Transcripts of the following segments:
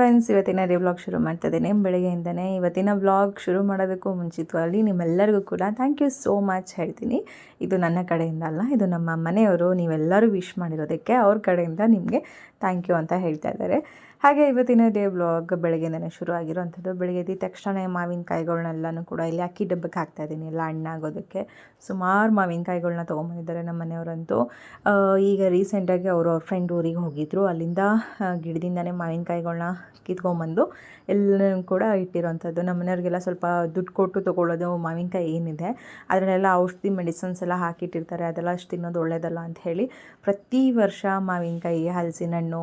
Friends, ಇವತ್ತಿನ day blog ಶುರು ಮಾಡ್ತಾ ಇದ್ದೇನೆ ಬೆಳಗ್ಗೆಯಿಂದನೇ ಇವತ್ತಿನ ಬ್ಲಾಗ್ ಶುರು ಮಾಡೋದಕ್ಕೂ ಮುಂಚಿತವಾಗಿ ನಿಮ್ಮೆಲ್ಲರಿಗೂ ಕೂಡ ಥ್ಯಾಂಕ್ ಯು ಸೋ ಮಚ್ ಹೇಳ್ತೀನಿ. ಇದು ನನ್ನ ಕಡೆಯಿಂದ ಅಲ್ಲ, ಇದು ನಮ್ಮ ಮನೆಯವರು ನೀವೆಲ್ಲರೂ ವಿಶ್ ಮಾಡಿರೋದಕ್ಕೆ ಅವ್ರ ಕಡೆಯಿಂದ ನಿಮಗೆ ಥ್ಯಾಂಕ್ ಯು ಅಂತ ಹೇಳ್ತಾ ಇದ್ದಾರೆ. ಹಾಗೆ ಇವತ್ತಿನ ಡೇ ಬ್ಲಾಗ್ ಬೆಳಗ್ಗೆನೇ ಶುರು ಆಗಿರೋವಂಥದ್ದು ಬೆಳಗ್ಗೆ ಎದ್ದ ತಕ್ಷಣ ಮಾವಿನಕಾಯಿಗಳನ್ನೆಲ್ಲನೂ ಕೂಡ ಇಲ್ಲಿ ಅಕ್ಕಿ ಡಬ್ಬಕ್ಕೆ ಹಾಕ್ತಾ ಇದ್ದೀನಿ. ಎಲ್ಲ ಹಣ್ಣಾಗೋದಕ್ಕೆ ಸುಮಾರು ಮಾವಿನಕಾಯಿಗಳನ್ನ ತೊಗೊಂಬಂದಿದ್ದಾರೆ ನಮ್ಮ ಮನೆಯವರಂತೂ. ಈಗ ರೀಸೆಂಟಾಗಿ ಅವರು ಅವ್ರ ಫ್ರೆಂಡ್ ಊರಿಗೆ ಹೋಗಿದ್ದರು ಅಲ್ಲಿಂದ ಗಿಡದಿಂದನೇ ಮಾವಿನಕಾಯಿಗಳನ್ನ ಕಿತ್ಕೊಂಬಂದು ಎಲ್ಲನೂ ಕೂಡ ಇಟ್ಟಿರೋವಂಥದ್ದು. ನಮ್ಮ ಮನೆಯವ್ರಿಗೆಲ್ಲ ಸ್ವಲ್ಪ ದುಡ್ಡು ಕೊಟ್ಟು ತೊಗೊಳ್ಳೋದು ಮಾವಿನಕಾಯಿ ಏನಿದೆ, ಅದರಲ್ಲೆಲ್ಲ ಔಷಧಿ ಮೆಡಿಸನ್ಸ್ ಎಲ್ಲ ಹಾಕಿಟ್ಟಿರ್ತಾರೆ, ಅದೆಲ್ಲ ಅಷ್ಟು ತಿನ್ನೋದು ಒಳ್ಳೇದಲ್ಲ ಅಂತ ಹೇಳಿ ಪ್ರತಿ ವರ್ಷ ಮಾವಿನಕಾಯಿ ಹಲಸಿನ ಹಣ್ಣು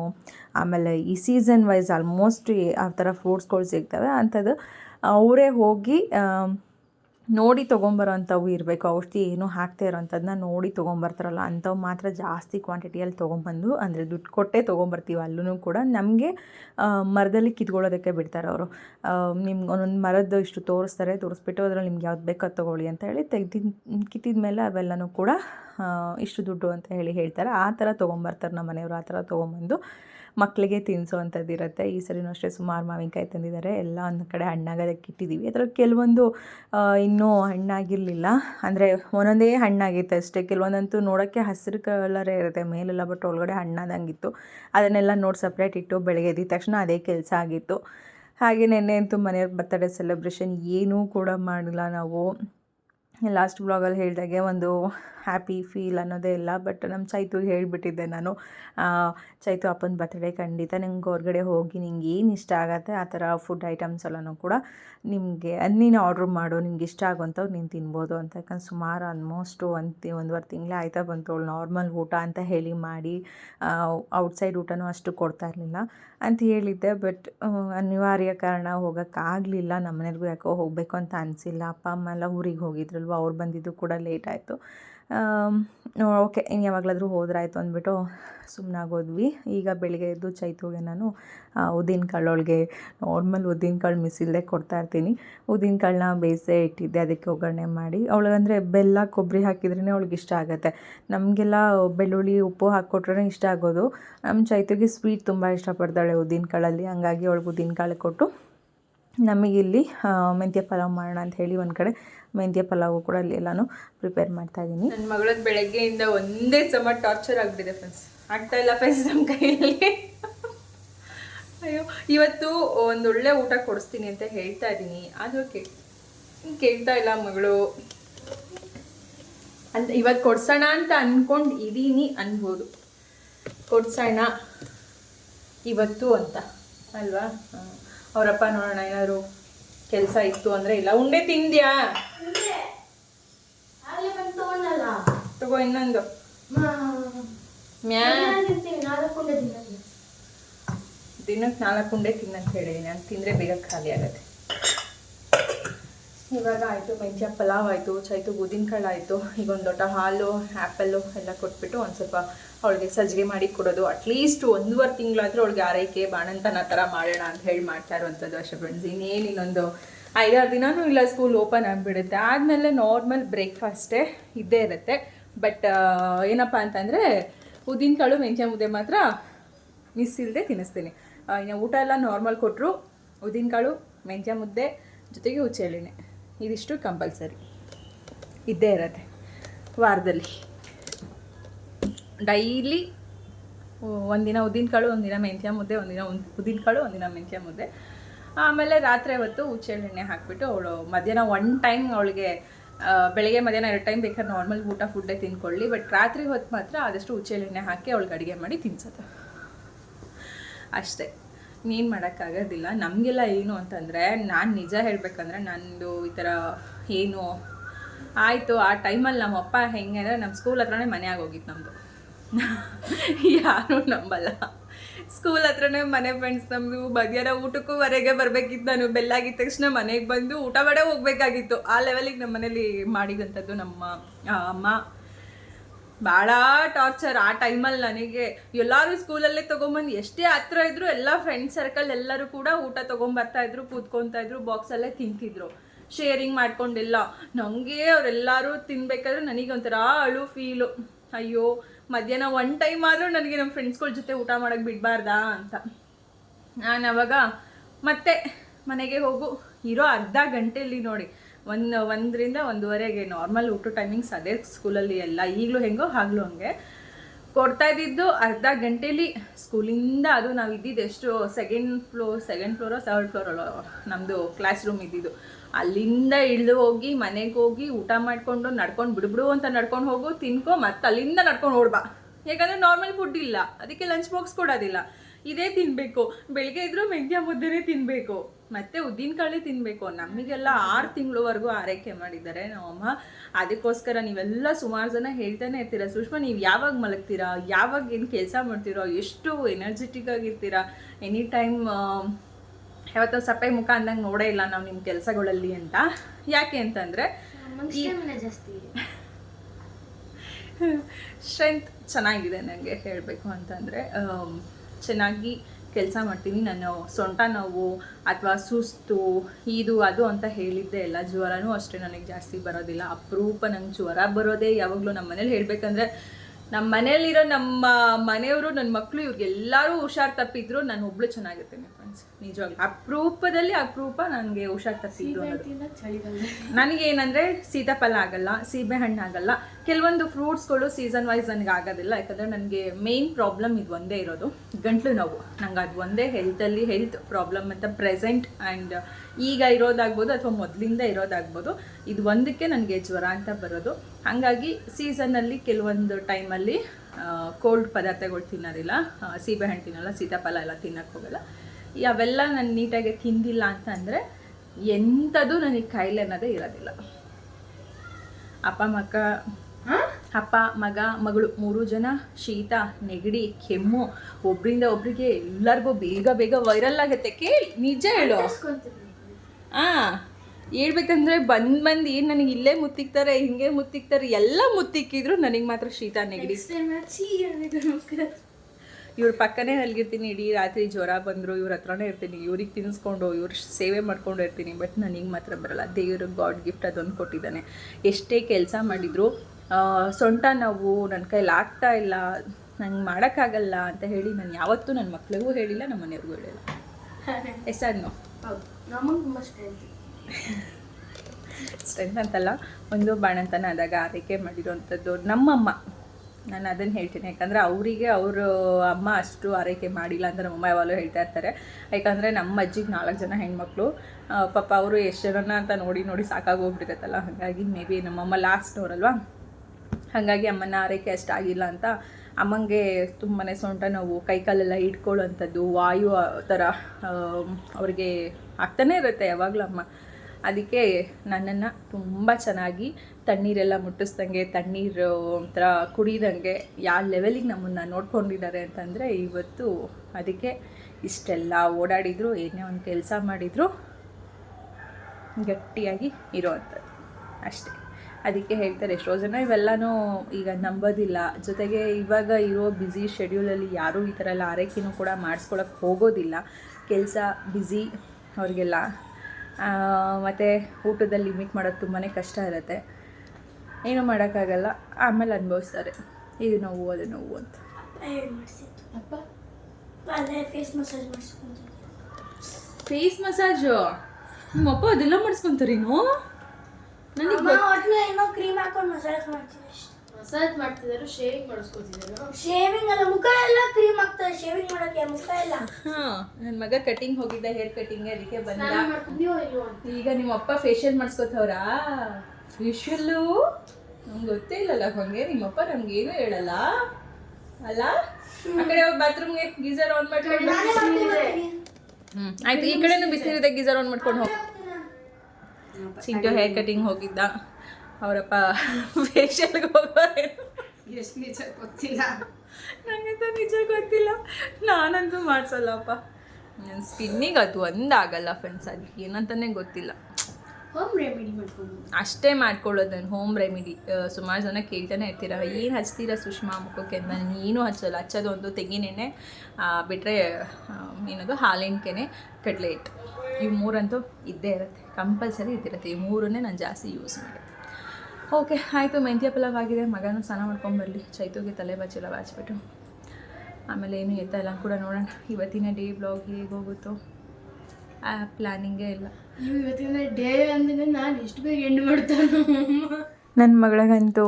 ಆಮೇಲೆ ಈ ಸೀಸನ್ ವೈಸ್ ಆಲ್ಮೋಸ್ಟ್ ಆ ಥರ ಫ್ರೂಟ್ಸ್ಗಳು ಸಿಗ್ತವೆ. ಅಂಥದ್ದು ಅವರೇ ಹೋಗಿ ನೋಡಿ ತೊಗೊಂಬರೋ ಅಂಥವು ಇರಬೇಕು. ಔಷಧಿ ಏನು ಹಾಕ್ತಾ ಇರೋವಂಥದ್ದನ್ನ ನೋಡಿ ತೊಗೊಂಬರ್ತಾರಲ್ಲ, ಅಂಥವು ಮಾತ್ರ ಜಾಸ್ತಿ ಕ್ವಾಂಟಿಟಿಯಲ್ಲಿ ತೊಗೊಂಬಂದು, ಅಂದರೆ ದುಡ್ಡು ಕೊಟ್ಟೇ ತೊಗೊಂಬರ್ತೀವಿ ಅಲ್ಲೂ ಕೂಡ ನಮಗೆ ಮರದಲ್ಲಿ ಕಿತ್ಕೊಳ್ಳೋದಕ್ಕೆ ಬಿಡ್ತಾರೆ ಅವರು. ನಿಮ್ಗೆ ಒಂದೊಂದು ಮರದ್ದು ಇಷ್ಟು ತೋರಿಸ್ತಾರೆ, ತೋರಿಸ್ಬಿಟ್ಟು ಅದ್ರಲ್ಲಿ ನಿಮ್ಗೆ ಯಾವ್ದು ಬೇಕೋ ತೊಗೊಳ್ಳಿ ಅಂತ ಹೇಳಿ ತೆಗ್ದು ಕಿತ್ತಿದ ಮೇಲೆ ಅವೆಲ್ಲನೂ ಕೂಡ ಇಷ್ಟು ದುಡ್ಡು ಅಂತ ಹೇಳಿ ಹೇಳ್ತಾರೆ. ಆ ಥರ ತೊಗೊಂಬರ್ತಾರೆ ನಮ್ಮ ಮನೆಯವರು ಆ ಥರ ತೊಗೊಂಬಂದು. ಮಕ್ಕಳಿಗೆ ತಿನ್ನಿಸೋ ಅಂಥದ್ದು ಇರುತ್ತೆ ಈ ಸರಿನೂ ಅಷ್ಟೇ ಸುಮಾರು ಮಾವಿನಕಾಯಿ ತಂದಿದ್ದಾರೆ. ಎಲ್ಲ ಒಂದು ಕಡೆ ಹಣ್ಣಾಗೋದಕ್ಕೆ ಇಟ್ಟಿದ್ದೀವಿ ಅದ್ರಲ್ಲಿ ಕೆಲವೊಂದು ಇನ್ನೂ ಹಣ್ಣಾಗಿರಲಿಲ್ಲ. ಅಂದರೆ ಒಂದೊಂದೇ ಹಣ್ಣಾಗಿತ್ತು ಅಷ್ಟೇ. ಕೆಲವೊಂದಂತೂ ನೋಡೋಕ್ಕೆ ಹಸಿರು ಕಲರೇ ಇರುತ್ತೆ. ಮೇಲೆಲ್ಲ ಬಟ್ ಒಳಗಡೆ ಹಣ್ಣಾದಂಗಿತ್ತು. ಅದನ್ನೆಲ್ಲ ನೋಡಿ ಸಪ್ರೇಟ್ ಇಟ್ಟು ಬೆಳಗ್ಗೆ ಎದ್ದ ತಕ್ಷಣ ಅದೇ ಕೆಲಸ ಆಗಿತ್ತು. ಹಾಗೆ ನೆನ್ನೆ ಅಂತೂ ಮನೆಯವ್ರ ಬರ್ತಡೇ ಸೆಲೆಬ್ರೇಷನ್ ಏನೂ ಕೂಡ ಮಾಡಿಲ್ಲ ನಾವು. ಲಾಸ್ಟ್ ಬ್ಲಾಗಲ್ಲಿ ಹೇಳಿದಾಗೆ ಒಂದು ಹ್ಯಾಪಿ ಫೀಲ್ ಅನ್ನೋದೇ ಇಲ್ಲ, ಬಟ್ ನಮ್ಮ ಚೈತುಗೆ ಹೇಳಿಬಿಟ್ಟಿದ್ದೆ ನಾನು ಚೈತು ಅಪ್ಪನ ಬರ್ತಡೇ ಖಂಡಿತ ನಿಮ್ಗೆ ಹೊರಗಡೆ ಹೋಗಿ ನಿಂಗೆ ಏನು ಇಷ್ಟ ಆಗುತ್ತೆ, ಆ ಥರ ಫುಡ್ ಐಟಮ್ಸ್ ಎಲ್ಲನೂ ಕೂಡ ನಿಮಗೆ, ನೀನು ಆರ್ಡ್ರ್ ಮಾಡು, ನಿಮ್ಗೆ ಇಷ್ಟ ಆಗುವಂಥವ್ರು ನೀನು ತಿನ್ಬೋದು ಅಂತ ಯಾಕಂದ್ರೆ ಸುಮಾರು ಆಲ್ಮೋಸ್ಟು ಒಂದು ಒಂದುವರೆ ತಿಂಗಳೇ ಆಯ್ತಾ ಬಂತು, ಅವಳು ನಾರ್ಮಲ್ ಊಟ ಅಂತ ಹೇಳಿ ಮಾಡಿ ಔಟ್ಸೈಡ್ ಊಟನೂ ಅಷ್ಟು ಕೊಡ್ತಾ ಇರಲಿಲ್ಲ ಅಂತ ಹೇಳಿದ್ದೆ ಬಟ್ ಅನಿವಾರ್ಯ ಕಾರಣ ಹೋಗೋಕ್ಕಾಗಲಿಲ್ಲ ನಮ್ಮನೆಗೂ ಯಾಕೋ ಹೋಗಬೇಕು ಅಂತ ಅನಿಸಿಲ್ಲ, ಅಪ್ಪ, ಅಮ್ಮ ಎಲ್ಲ ಊರಿಗೆ ಹೋಗಿದ್ರಲ್ವ. ಅವ್ರು ಬಂದಿದ್ದು ಕೂಡ ಲೇಟ್ ಆಯಿತು. ಓಕೆ ಇನ್ನು ಯಾವಾಗಲಾದರೂ ಹೋದ್ರಾಯ್ತು ಅಂದ್ಬಿಟ್ಟು ಸುಮ್ಮನಾಗೋದ್ವಿ ಈಗ ಬೆಳಿಗ್ಗೆ ಎದ್ದು ಚೈತುಗೆ ನಾನು ಉದ್ದಿನ ಕಾಳೊಳಗೆ ನಾರ್ಮಲ್ ಉದ್ದಿನ ಕಾಳು ಮಿಸ್ ಕೊಡ್ತಾ ಇರ್ತೀನಿ. ಉದ್ದಿನ ಕಾಳನ್ನ ಬೇಯಿಸೇ ಇಟ್ಟಿದ್ದೆ, ಅದಕ್ಕೆ ಒಗ್ಗರಣೆ ಮಾಡಿ. ಅವಳಿಗಂದರೆ ಬೆಲ್ಲ ಕೊಬ್ಬರಿ ಹಾಕಿದ್ರೇ ಅವಳಿಗೆ ಇಷ್ಟ ಆಗುತ್ತೆ. ನಮಗೆಲ್ಲ ಬೆಳ್ಳುಳ್ಳಿ, ಉಪ್ಪು ಹಾಕ್ಕೊಟ್ರೆ ಇಷ್ಟ ಆಗೋದು. ನಮ್ಮ ಚೈತುಗೆ ಸ್ವೀಟ್ ತುಂಬ ಇಷ್ಟಪಡ್ತಾಳೆ ಉದ್ದಿನ ಕಾಳಲ್ಲಿ, ಹಂಗಾಗಿ ಅವಳಿಗೆ ಉದ್ದಿನ ಕಾಳು ಕೊಟ್ಟು ನಮಗಿಲ್ಲಿ ಮೆಂತ್ಯ ಪಲಾವ್ ಮಾಡೋಣ ಅಂತ ಹೇಳಿ ಒಂದು ಕಡೆ ಮೆಂತ್ಯ ಪಲಾವು ಕೂಡ ಅಲ್ಲಿ ಎಲ್ಲನೂ ಪ್ರಿಪೇರ್ ಮಾಡ್ತಾ ಇದ್ದೀನಿ ನನ್ನ ಮಗಳದ್ದು ಬೆಳಗ್ಗೆಯಿಂದ ಒಂದೇ ಸಮ ಟಾರ್ಚರ್ ಆಗ್ಬಿಟ್ಟಿದೆ ಫ್ರೆಂಡ್ಸ್ ಆಗ್ತಾ ಇಲ್ಲ ಫ್ರೆಂಡ್ಸ್ ನಮ್ಮ ಕೈಯಲ್ಲಿ. ಅಯ್ಯೋ, ಇವತ್ತು ಒಂದೊಳ್ಳೆ ಊಟ ಕೊಡಿಸ್ತೀನಿ ಅಂತ ಹೇಳ್ತಾ ಇದ್ದೀನಿ ಅದು ಕೇ ಕೇಳ್ತಾ ಇಲ್ಲ ಮಗಳು. ಅಂತ ಇವತ್ತು ಕೊಡ್ಸೋಣ ಅಂತ ಅನ್ಕೊಂಡು ಇದ್ದೀನಿ ಅನ್ಬೋದು. ಕೊಡ್ಸೋಣ ಇವತ್ತು ಅಂತ. ಅಲ್ವಾ? ಹ್ಮ್. ಅವರಪ್ಪ ನೋಡೋಣ ಏನಾದ್ರು ಕೆಲಸ ಇತ್ತು ಅಂದ್ರೆ ಇಲ್ಲ. ಉಂಡೆ ತಿಂದ್ಯಾ? ತಗೋ ಇನ್ನೊಂದು. ದಿನಕ್ಕೆ ನಾಲ್ಕು ಉಂಡೆ ತಿನ್ನಂತ ಹೇಳಿದ್ದೀನಿ ನಾನು ತಿಂದ್ರೆ ಬೇಗ ಖಾಲಿ ಆಗುತ್ತೆ. ಇವಾಗ ಆಯಿತು, ಮೆಂತ್ಯ ಪಲಾವ್ ಆಯಿತು ಚಾಯ್ತು ಉದ್ದಿನ ಕಾಳು ಆಯಿತು. ಈಗ ಒಂದು ದೊಡ್ಡ ಹಾಲು ಆ್ಯಪಲ್ಲು ಎಲ್ಲ ಕೊಟ್ಬಿಟ್ಟು ಒಂದು ಸ್ವಲ್ಪ ಅವಳಿಗೆ ಸಜ್ಜಿಗೆ ಮಾಡಿ ಕೊಡೋದು. ಅಟ್ಲೀಸ್ಟ್ ಒಂದೂವರೆ ತಿಂಗಳಾದರೂ ಅವಳಿಗೆ ಆರೈಕೆ, ಬಾಣಂತನ ಥರ ಮಾಡೋಣ ಅಂತ ಹೇಳಿ ಮಾಡ್ತಾ ಇರುವಂಥದ್ದು ಅಷ್ಟೇ ಫ್ರೆಂಡ್ಸ್ ಇನ್ನೇನು ಇನ್ನೊಂದು ಐದಾರು ದಿನವೂ ಇಲ್ಲ ಸ್ಕೂಲ್ ಓಪನ್ ಆಗಿಬಿಡುತ್ತೆ. ಆದಮೇಲೆ ನಾರ್ಮಲ್ ಬ್ರೇಕ್ಫಾಸ್ಟೇ ಇದ್ದೇ ಇರುತ್ತೆ. ಬಟ್ ಏನಪ್ಪ ಅಂತಂದರೆ ಉದ್ದಿನ ಕಾಳು, ಮೆಂತ್ಯ ಮುದ್ದೆ ಮಾತ್ರ ಮಿಸ್ ಇಲ್ಲದೆ ತಿನ್ನಿಸ್ತೀನಿ. ಇನ್ನು ಊಟ ಎಲ್ಲ ನಾರ್ಮಲ್ ಕೊಟ್ಟರು ಉದ್ದಿನಕಾಳು ಮೆಂತ್ಯ ಮುದ್ದೆ ಜೊತೆಗೆ ಹುಚ್ಚೆಳ್ಳೆಣ್ಣೆ ಇದಿಷ್ಟು ಕಂಪಲ್ಸರಿ. ಇದ್ದೇ ಇರತ್ತೆ. ವಾರದಲ್ಲಿ. ಡೈಲಿ ಒಂದಿನ ಉದ್ದಿನಕಾಳು, ಒಂದಿನ ಮೆಂತ್ಯ ಮುದ್ದೆ, ಒಂದಿನ ಉದ್ದಿನಕಾಳು, ಒಂದಿನ ಮೆಂತ್ಯ ಮುದ್ದೆ. ಆಮೇಲೆ ರಾತ್ರಿ ಹೊತ್ತು ಹುಚ್ಚೆಳ್ಳೆಣ್ಣೆ ಹಾಕಿಬಿಟ್ಟು ಅವಳು ಮಧ್ಯಾಹ್ನ ಒನ್ ಟೈಮ್ ಅವಳಿಗೆ ಬೆಳಗ್ಗೆ ಮಧ್ಯಾಹ್ನ ಎರಡು ಟೈಮ್ ಬೇಕಾದ್ರೆ ನಾರ್ಮಲ್ ಊಟ ಫುಡ್ಡೇ ತಿನ್ಕೊಳ್ಳಿ ಬಟ್ ರಾತ್ರಿ ಹೊತ್ತು ಮಾತ್ರ ಆದಷ್ಟು ಹುಚ್ಚೆಳ್ಳೆಣ್ಣೆ ಹಾಕಿ ಅವಳಿಗೆ ಅಡುಗೆ ಮಾಡಿ ತಿನ್ಸೋದು. ಅಷ್ಟೇ. ಇನ್ನೇನು ಮಾಡೋಕ್ಕಾಗೋದಿಲ್ಲ ನಮಗೆಲ್ಲ ಏನು ಅಂತಂದರೆ, ನಾನು ನಿಜ ಹೇಳಬೇಕಂದ್ರೆ ನಂದು ಈ ಥರ ಏನು ಆಯಿತು, ಆ ಟೈಮಲ್ಲಿ ನಮ್ಮ ಅಪ್ಪ ಹೆಂಗೆ ಅಂದರೆ ನಮ್ಮ ಸ್ಕೂಲ್ ಹತ್ರನೇ ಮನೆ ಹೋಗಿತ್ತು ನಮ್ಮದು ಯಾರು ನಂಬಲ್ಲ. ಸ್ಕೂಲ್ ಹತ್ರನೇ ಮನೆ ಫ್ರೆಂಡ್ಸ್ ನಮ್ಮದು ಮಧ್ಯಾಹ್ನ ಊಟಕ್ಕೂ ವರೆಗೆ ಬರಬೇಕಿತ್ತು ನಾನು. ಬೆಲ್ಲಾಗಿದ್ದ ತಕ್ಷಣ ಮನೆಗೆ ಬಂದು ಊಟ ಮಾಡೇ ಹೋಗ್ಬೇಕಾಗಿತ್ತು. ಆ ಲೆವೆಲಿಗೆ ನಮ್ಮ ಮನೇಲಿ ಮಾಡಿದಂಥದ್ದು ನಮ್ಮ ಅಮ್ಮ. ಭಾಳ ಟಾರ್ಚರ್ ಆ ಟೈಮಲ್ಲಿ ನನಗೆ. ಎಲ್ಲರೂ ಸ್ಕೂಲಲ್ಲೇ ತೊಗೊಂಬಂದು ಎಷ್ಟೇ ಹತ್ರ ಇದ್ರು ಎಲ್ಲ ಫ್ರೆಂಡ್ ಸರ್ಕಲ್ ಎಲ್ಲರೂ ಕೂಡ ಊಟ ತೊಗೊಂಬರ್ತಾ ಇದ್ರು, ಕೂತ್ಕೊತಾ ಇದ್ರು ಬಾಕ್ಸಲ್ಲೇ ತಿಂತಿದ್ರು. ಶೇರಿಂಗ್ ಮಾಡ್ಕೊಂಡಿಲ್ಲ. ನನಗೆ ಅವರೆಲ್ಲರೂ ತಿನ್ಬೇಕಾದ್ರೆ ನನಗೆ ಒಂಥರ ಅಳು ಫೀಲು ಅಯ್ಯೋ, ಮಧ್ಯಾಹ್ನ ಒನ್ ಟೈಮ್ ಆದರೂ ನನಗೆ ನಮ್ಮ ಫ್ರೆಂಡ್ಸ್ಗಳ ಜೊತೆ ಊಟ ಮಾಡೋಕ್ಕೆ ಬಿಡಬಾರ್ದಾ ಅಂತ. ನಾನು ಅವಾಗ ಮತ್ತೆ ಮನೆಗೆ ಹೋಗು. ಇರೋ ಅರ್ಧ ಗಂಟೆಯಲ್ಲಿ ನೋಡಿ. ಒಂದು, ಒಂದರಿಂದ ಒಂದೂವರೆಗೆ ನಾರ್ಮಲ್ ಊಟ ಟೈಮಿಂಗ್ಸ್ ಅದೇ ಸ್ಕೂಲಲ್ಲಿ ಎಲ್ಲ. ಈಗಲೂ ಹೆಂಗೋ ಆಗ್ಲೂ ಹಂಗೆ. ಕೊಡ್ತಾ ಇದ್ದಿದ್ದು ಅರ್ಧ ಗಂಟೆಲಿ ಸ್ಕೂಲಿಂದ ಅದು ನಾವು ಇದ್ದಿದ್ದು ಎಷ್ಟು ಸೆಕೆಂಡ್ ಫ್ಲೋರ್ ಸೆಕೆಂಡ್ ಫ್ಲೋರೋ ಥರ್ಡ್ ಫ್ಲೋರ್ ನಮ್ಮದು ಕ್ಲಾಸ್ ರೂಮ್ ಇದ್ದಿದ್ದು. ಅಲ್ಲಿಂದ ಇಳಿದು ಹೋಗಿ ಮನೆಗೆ ಹೋಗಿ ಊಟ ಮಾಡಿಕೊಂಡು ನಡ್ಕೊಂಡು ಬಿಡ್ಬಿಡು ಅಂತ ನಡ್ಕೊಂಡು ಹೋಗು, ತಿನ್ಕೊ ಮತ್ತೆ ಅಲ್ಲಿಂದ ನಡ್ಕೊಂಡು ಓಡ್ಬಾ ಯಾಕಂದರೆ ನಾರ್ಮಲ್ ಫುಡ್ ಇಲ್ಲ. ಅದಕ್ಕೆ ಲಂಚ್ ಬಾಕ್ಸ್ ಕೊಡೋದಿಲ್ಲ. ಇದೇ ತಿನ್ಬೇಕು. ಬೆಳಿಗ್ಗೆ ಇದ್ರೂ ಮೆಂತ್ಯ ಮುದ್ದೆನೇ ತಿನ್ಬೇಕು. ಮತ್ತೆ ಉದ್ದಿನಕಾಳೆ ತಿನ್ಬೇಕು. ನಮಗೆಲ್ಲ ಆರು ತಿಂಗಳವರೆಗೂ ಆರೈಕೆ ಮಾಡಿದ್ದಾರೆ ನಮ್ಮಮ್ಮ ಅದಕ್ಕೋಸ್ಕರ ನೀವೆಲ್ಲ ಸುಮಾರು ಜನ ಹೇಳ್ತಾನೆ ಇರ್ತೀರ ಸುಷ್ಮಾ ನೀವು ಯಾವಾಗ ಮಲಗ್ತೀರಾ ಯಾವಾಗ ಏನು ಕೆಲಸ ಮಾಡ್ತೀರೋ ಎಷ್ಟು ಎನರ್ಜೆಟಿಕ್ ಆಗಿರ್ತೀರಾ ಎನಿ ಟೈಮ್ ಯಾವತ್ತೋ ಸಪ್ಪೆ ಮುಖ ಅಂದಂಗೆ ನೋಡೇ ಇಲ್ಲ ನಾವು ನಿಮ್ಮ ಕೆಲಸಗಳಲ್ಲಿ ಅಂತ. ಯಾಕೆ ಅಂತಂದರೆ ಜಾಸ್ತಿ. ಸ್ಟ್ರೆಂತ್ ಚೆನ್ನಾಗಿದೆ ನನಗೆ ಹೇಳಬೇಕು ಅಂತಂದರೆ ಚೆನ್ನಾಗಿ ಕೆಲಸ ಮಾಡ್ತೀನಿ. ನಾನು ಸೊಂಟ ನೋವು ಅಥವಾ ಸುಸ್ತು ಇದು ಅದು ಅಂತ ಹೇಳಿದ್ದೆ ಎಲ್ಲ ಜ್ವರನೂ ಅಷ್ಟೇ ನನಗೆ ಜಾಸ್ತಿ ಬರೋದಿಲ್ಲ. ಅಪರೂಪ ನಂಗೆ ಜ್ವರ ಬರೋದೇ ಯಾವಾಗಲೂ ನಮ್ಮ ಮನೇಲಿ ಹೇಳಬೇಕಂದ್ರೆ ನಮ್ಮ ಮನೇಲಿರೋ ನಮ್ಮ ಮನೆಯವರು ನನ್ನ ಮಕ್ಕಳು ಇವ್ರಿಗೆಲ್ಲರೂ ಹುಷಾರು ತಪ್ಪಿದ್ರು ನಾನು ಒಬ್ಳು ಚೆನ್ನಾಗಿರ್ತೀನಿ. ಫ್ರೆಂಡ್ಸ್ ನಿಜವಾಗ್ಲೂ ಅಪರೂಪದಲ್ಲಿ ಅಪರೂಪ ನನಗೆ ಹುಷಾರ್ ತಪ್ಪಿದ್ರು ಏನಂದ್ರೆ ನನಗೇನಂದರೆ ಸೀತಾಫಲ ಆಗಲ್ಲ ಸೀಬೆ ಹಣ್ಣು ಆಗಲ್ಲ. ಕೆಲವೊಂದು ಫ್ರೂಟ್ಸ್ಗಳು ಸೀಸನ್ ವೈಸ್ ನನಗೆ ಆಗೋದಿಲ್ಲ. ಯಾಕಂದ್ರೆ ನನಗೆ ಮೇನ್ ಪ್ರಾಬ್ಲಮ್ ಇದು ಒಂದೇ ಇರೋದು. ಗಂಟ್ಲು ನೋವು. ನಂಗೆ ಅದು ಒಂದೇ ಹೆಲ್ತಲ್ಲಿ ಹೆಲ್ತ್ ಪ್ರಾಬ್ಲಮ್ ಅಂತ ಪ್ರೆಸೆಂಟ್ ಆ್ಯಂಡ್ ಈಗ ಇರೋದಾಗ್ಬೋದು ಅಥವಾ ಮೊದಲಿಂದ ಇರೋದಾಗ್ಬೋದು ಇದು ಒಂದಕ್ಕೆ ನನಗೆ ಜ್ವರ ಅಂತ ಬರೋದು. ಹಾಗಾಗಿ ಸೀಸನ್ನಲ್ಲಿ ಕೆಲವೊಂದು ಟೈಮಲ್ಲಿ ಕೋಲ್ಡ್ ಪದಾರ್ಥಗಳು ತಿನ್ನೋದಿಲ್ಲ. ಸೀಬೆಹಣ್ಣು ತಿನ್ನಲ್ಲ ಸೀತಾಫಲ ಎಲ್ಲ ತಿನ್ನಕ್ಕೆ ಹೋಗಲ್ಲ. ಅವೆಲ್ಲ ನಾನು ನೀಟಾಗಿ ತಿಂದಿಲ್ಲ ಅಂತ ಅಂದರೆ ಎಂಥದ್ದು ನನಗೆ ಕಾಯಿಲೆ ಅನ್ನೋದೇ ಇರೋದಿಲ್ಲ. ಅಪ್ಪ ಮಕ್ಕ ಅಪ್ಪ ಮಗ ಮಗಳು ಮೂರು ಜನ ಶೀತ ನೆಗಡಿ ಕೆಮ್ಮು ಒಬ್ರಿಂದ ಒಬ್ರಿಗೆ ಎಲ್ಲರಿಗೂ ಬೇಗ ಬೇಗ ವೈರಲ್ ಆಗುತ್ತೆ. ಕೇಳಿ ನಿಜ ಹೇಳು. ಹಾಂ ಹೇಳ್ಬೇಕಂದ್ರೆ ಬಂದ್ ಬಂದು ಏನು ನನಗೆ ಇಲ್ಲೇ ಮುತ್ತಿಕ್ತಾರೆ ಹಿಂಗೆ ಮುತ್ತಿಕ್ತಾರೆ ಎಲ್ಲ ಮುತ್ತಿಕ್ಕಿದ್ರು ನನಗೆ ಮಾತ್ರ ಶೀತ ನೆಗಡಿ. ಇವ್ರ ಪಕ್ಕನೇ ಅಲ್ಲಿರ್ತೀನಿ ಇಡೀ ರಾತ್ರಿ ಜ್ವರ ಬಂದರು ಇವ್ರ ಹತ್ರನೇ ಇರ್ತೀನಿ ಇವ್ರಿಗೆ ತಿನ್ನಿಸ್ಕೊಂಡು ಇವ್ರ ಸೇವೆ ಮಾಡ್ಕೊಂಡು ಇರ್ತೀನಿ ಬಟ್ ನನಗೆ ಮಾತ್ರ ಬರಲ್ಲ. ದೇವರು ಗಾಡ್ ಗಿಫ್ಟ್ ಅದೊಂದು ಕೊಟ್ಟಿದ್ದಾನೆ. ಎಷ್ಟೇ ಕೆಲಸ ಮಾಡಿದ್ರು ಸೊಂಟ ನಾವು ನನ್ನ ಕೈಲಿ ಆಗ್ತಾ ಇಲ್ಲ ನಂಗೆ ಮಾಡೋಕ್ಕಾಗಲ್ಲ ಅಂತ ಹೇಳಿ ನಾನು ಯಾವತ್ತೂ ನನ್ನ ಮಕ್ಳಿಗೂ ಹೇಳಿಲ್ಲ ನಮ್ಮ ಮನೆಯವ್ರಿಗೂ ಹೇಳಿಲ್ಲ. ಎಸ್ ಸ್ಟ್ರೆಂತ್ ಸ್ಟ್ರೆಂತ್ ಅಂತಲ್ಲ ಒಂದು ಬಾಣಂತನ ಆದಾಗ ಆರೈಕೆ ಮಾಡಿರೋವಂಥದ್ದು ನಮ್ಮಮ್ಮ. ನಾನು ಅದನ್ನು ಹೇಳ್ತೀನಿ. ಯಾಕಂದರೆ ಅವರಿಗೆ ಅವರು ಅಮ್ಮ ಅಷ್ಟು ಆರೈಕೆ ಮಾಡಿಲ್ಲ ಅಂತ ನಮ್ಮಮ್ಮ ಯಾವಾಗಲೂ ಹೇಳ್ತಾ ಇರ್ತಾರೆ. ಯಾಕಂದರೆ ನಮ್ಮ ಅಜ್ಜಿಗೆ ನಾಲ್ಕು ಜನ ಹೆಣ್ಮಕ್ಳು. ಪಾಪ ಅವರು ಎಷ್ಟು ಜನನ ಅಂತ ನೋಡಿ ನೋಡಿ ಸಾಕಾಗೋಗ್ಬಿಟ್ಟಿರತ್ತಲ್ಲ ಹಾಗಾಗಿ ಮೇ ಬಿ ನಮ್ಮಮ್ಮ ಲಾಸ್ಟ್ ಅವರಲ್ವಾ ಹಾಗಾಗಿ ಅಮ್ಮನ ಆರೈಕೆ ಅಷ್ಟಾಗಿಲ್ಲ ಅಂತ ಅಮ್ಮಂಗೆ ತುಂಬಾ ಸೊಂಟ ನೋವು, ಕೈಕಾಲೆಲ್ಲ ಇಟ್ಕೊಳ್ಳೋವಂಥದ್ದು ವಾಯು ಥರ ಅವ್ರಿಗೆ ಆಗ್ತಾನೇ ಇರುತ್ತೆ ಯಾವಾಗಲೂ ಅಮ್ಮ. ಅದಕ್ಕೆ ನನ್ನನ್ನು ತುಂಬ ಚೆನ್ನಾಗಿ ತಣ್ಣೀರೆಲ್ಲ ಮುಟ್ಟಿಸ್ದಂಗೆ, ತಣ್ಣೀರು ಒಂಥರ ಕುಡಿದಂಗೆ ಯಾವ ಲೆವೆಲಿಗೆ ನಮ್ಮನ್ನು ನೋಡ್ಕೊಂಡಿದ್ದಾರೆ ಅಂತಂದರೆ ಇವತ್ತು ಅದಕ್ಕೆ ಇಷ್ಟೆಲ್ಲ ಓಡಾಡಿದ್ರು, ಏನೇ ಒಂದು ಕೆಲಸ ಮಾಡಿದ್ರು, ಗಟ್ಟಿಯಾಗಿ ಇರೋವಂಥದ್ದು ಅಷ್ಟೇ. ಅದಕ್ಕೆ ಹೇಳ್ತಾರೆ, ಎಷ್ಟೋ ಜನ ಇವೆಲ್ಲನೂ ಈಗ ನಂಬೋದಿಲ್ಲ. ಜೊತೆಗೆ ಇವಾಗ ಇರೋ ಬ್ಯುಸಿ ಶೆಡ್ಯೂಲಲ್ಲಿ ಯಾರೂ ಈ ಥರ ಎಲ್ಲ ಆರೈಕೆನೂ ಕೂಡ ಮಾಡಿಸ್ಕೊಳಕ್ಕೆ ಹೋಗೋದಿಲ್ಲ. ಕೆಲಸ ಬ್ಯುಸಿ ಅವ್ರಿಗೆಲ್ಲ ಮತ್ತು ಊಟದಲ್ಲಿ ಲಿಮಿಟ್ ಮಾಡೋದು ತುಂಬಾ ಕಷ್ಟ ಇರುತ್ತೆ. ಏನೂ ಮಾಡೋಕ್ಕಾಗಲ್ಲ ಆಮೇಲೆ ಅನುಭವಿಸ್ತಾರೆ. ಇದು ನೋವು ಅದು ನೋವು ಅಂತ. ಅಪ್ಪ ಅಪ್ಪ ಫೇಸ್ ಮಸಾಜ್ ಫೇಸ್ ಮಸಾಜು ನಿಮ್ಮಪ್ಪ ಅದೆಲ್ಲ ಮಾಡಿಸ್ಕೊಂತಾರೇನು ನನಗೆ ಏನೋ ಕ್ರೀಮ್ ಹಾಕೊಂಡು ಮಸಾಜ್ ಮಾಡ್ತೀವಿ ಮಸಾಜ್ ಮಾಡ್ತಿದ್ರು ಶೇವಿಂಗ್ ಮಾಡಿಸ್ಕೊತಿದ್ದಾರೆ ಶೇವಿಂಗ್ ಅಲ್ಲ ಮುಖ ಎಲ್ಲ ಕ್ರೀಮ್ ಹಾಕ್ತಾರೆ ಶೇವಿಂಗ್ ಮಾಡಕ್ಕೆ ಮುಖ ಎಲ್ಲ. ಹಾಂ ನನ್ನ ಮಗ ಕಟಿಂಗ್ ಹೋಗಿದ್ದ ಹೇರ್ ಕಟಿಂಗ್ ಅದಕ್ಕೆ ಬಂದ. ಮಾಡ್ಕೊಂಡಿಯೋ ಇಲ್ವೋ? ಈಗ ನಿಮ್ಮ ಅಪ್ಪ ಫೇಶಿಯಲ್ ಮಾಡಿಸ್ಕೊತವ್ರಾ? ಫೇಶಿಯಲ್ಲು ನಮ್ಗೆ ಗೊತ್ತೇ ಇಲ್ಲಲ್ಲ ಹಂಗೆ ನಿಮ್ಮಪ್ಪ ನಮ್ಗೆ ಏನು ಹೇಳಲ್ಲ? ಅಲ್ಲ? ಆ ಕಡೆ ಹೋಗಿ ಬಾತ್ರೂಮ್ಗೆ ಗೀಸರ್ ಆನ್ ಮಾಡ್ಕೊಂಡು ಹ್ಮ್ ಆಯ್ತು ಈ ಕಡೆನೂ ಬಿಸಿಲಿದೆ ಗೀಸರ್ ಆನ್ ಮಾಡ್ಕೊಂಡು ಹೋಗಿ. ಸಿಂಟು ಹೇರ್ ಕಟಿಂಗ್ ಹೋಗಿದ್ದ. ಅವರಪ್ಪ ಫೇಶಿಯಲ್ಗೆ ಹೋಗೋರೇನು ಎಷ್ಟು ನಿಜ ಗೊತ್ತಿಲ್ಲ. ನನಗಂತ ನಿಜ ಗೊತ್ತಿಲ್ಲ. ನಾನಂತೂ ಮಾಡಿಸಲ್ಲಪ್ಪ. ನನ್ನ ಸ್ಕಿನ್ನಿಗೆ ಅದು ಒಂದಾಗಲ್ಲ ಫ್ರೆಂಡ್ಸ್ ಅದು ಏನಂತಲೇ ಗೊತ್ತಿಲ್ಲ. ಹೋಮ್ ರೆಮಿಡಿ ಮಾಡ್ಕೊಂಡು ಅಷ್ಟೇ ಮಾಡ್ಕೊಳ್ಳೋದು ನಾನು ಹೋಮ್ ರೆಮಿಡಿ ಸುಮಾರು ಜನ ಕೇಳ್ತಾನೆ ಇರ್ತೀರ ಏನು ಹಚ್ತೀರಾ ಸುಷ್ಮಾ ಮುಖಕ್ಕೆ? ಅಂತ ನಾನು ಏನೂ ಹಚ್ಚಲ್ಲ. ಹಚ್ಚೋದು ಒಂದು ತೆಂಗಿನೆಣ್ಣೆ ಬಿಟ್ಟರೆ ಏನದು ಹಾಲಿನ ಕೆನೆ ಕಡಲೆ ಹಿಟ್ಟು ಇವು ಮೂರಂತೂ ಇದ್ದೇ ಇರುತ್ತೆ. ಕಂಪಲ್ಸರಿ ಇದ್ದಿರುತ್ತೆ. ಈ ಮೂರನ್ನೇ ನಾನು ಜಾಸ್ತಿ ಯೂಸ್ ಮಾಡಿ. ಓಕೆ, ಆಯಿತು ಮೆಂತ್ಯ ಪಲಾವ್ ಆಗಿದೆ. ಮಗನೂ ಸ್ನಾನ ಮಾಡ್ಕೊಂಬರಲಿ ಚೈತುಗೆ ತಲೆ ಬಚ್ಚೆಲ್ಲ ಬಾಚ್ಬಿಟ್ಟು. ಆಮೇಲೆ ಏನು ಎತ್ತ ಇಲ್ಲ, ಕೂಡ ನೋಡೋಣ. ಇವತ್ತಿನ ಡೇ ಬ್ಲಾಗ್ ಹೇಗೆ ಹೋಗುತ್ತೋ. ಆ ಪ್ಲ್ಯಾನಿಂಗೇ ಇಲ್ಲ. ಇವತ್ತಿನ ಡೇ ಅಂದ್ರೆ ನಾನು ಎಷ್ಟು ಬೇಗ ಎಂಡ್ ಮಾಡ್ತಾನೋ ನನ್ನ ಮಗಳಿಗಂತೂ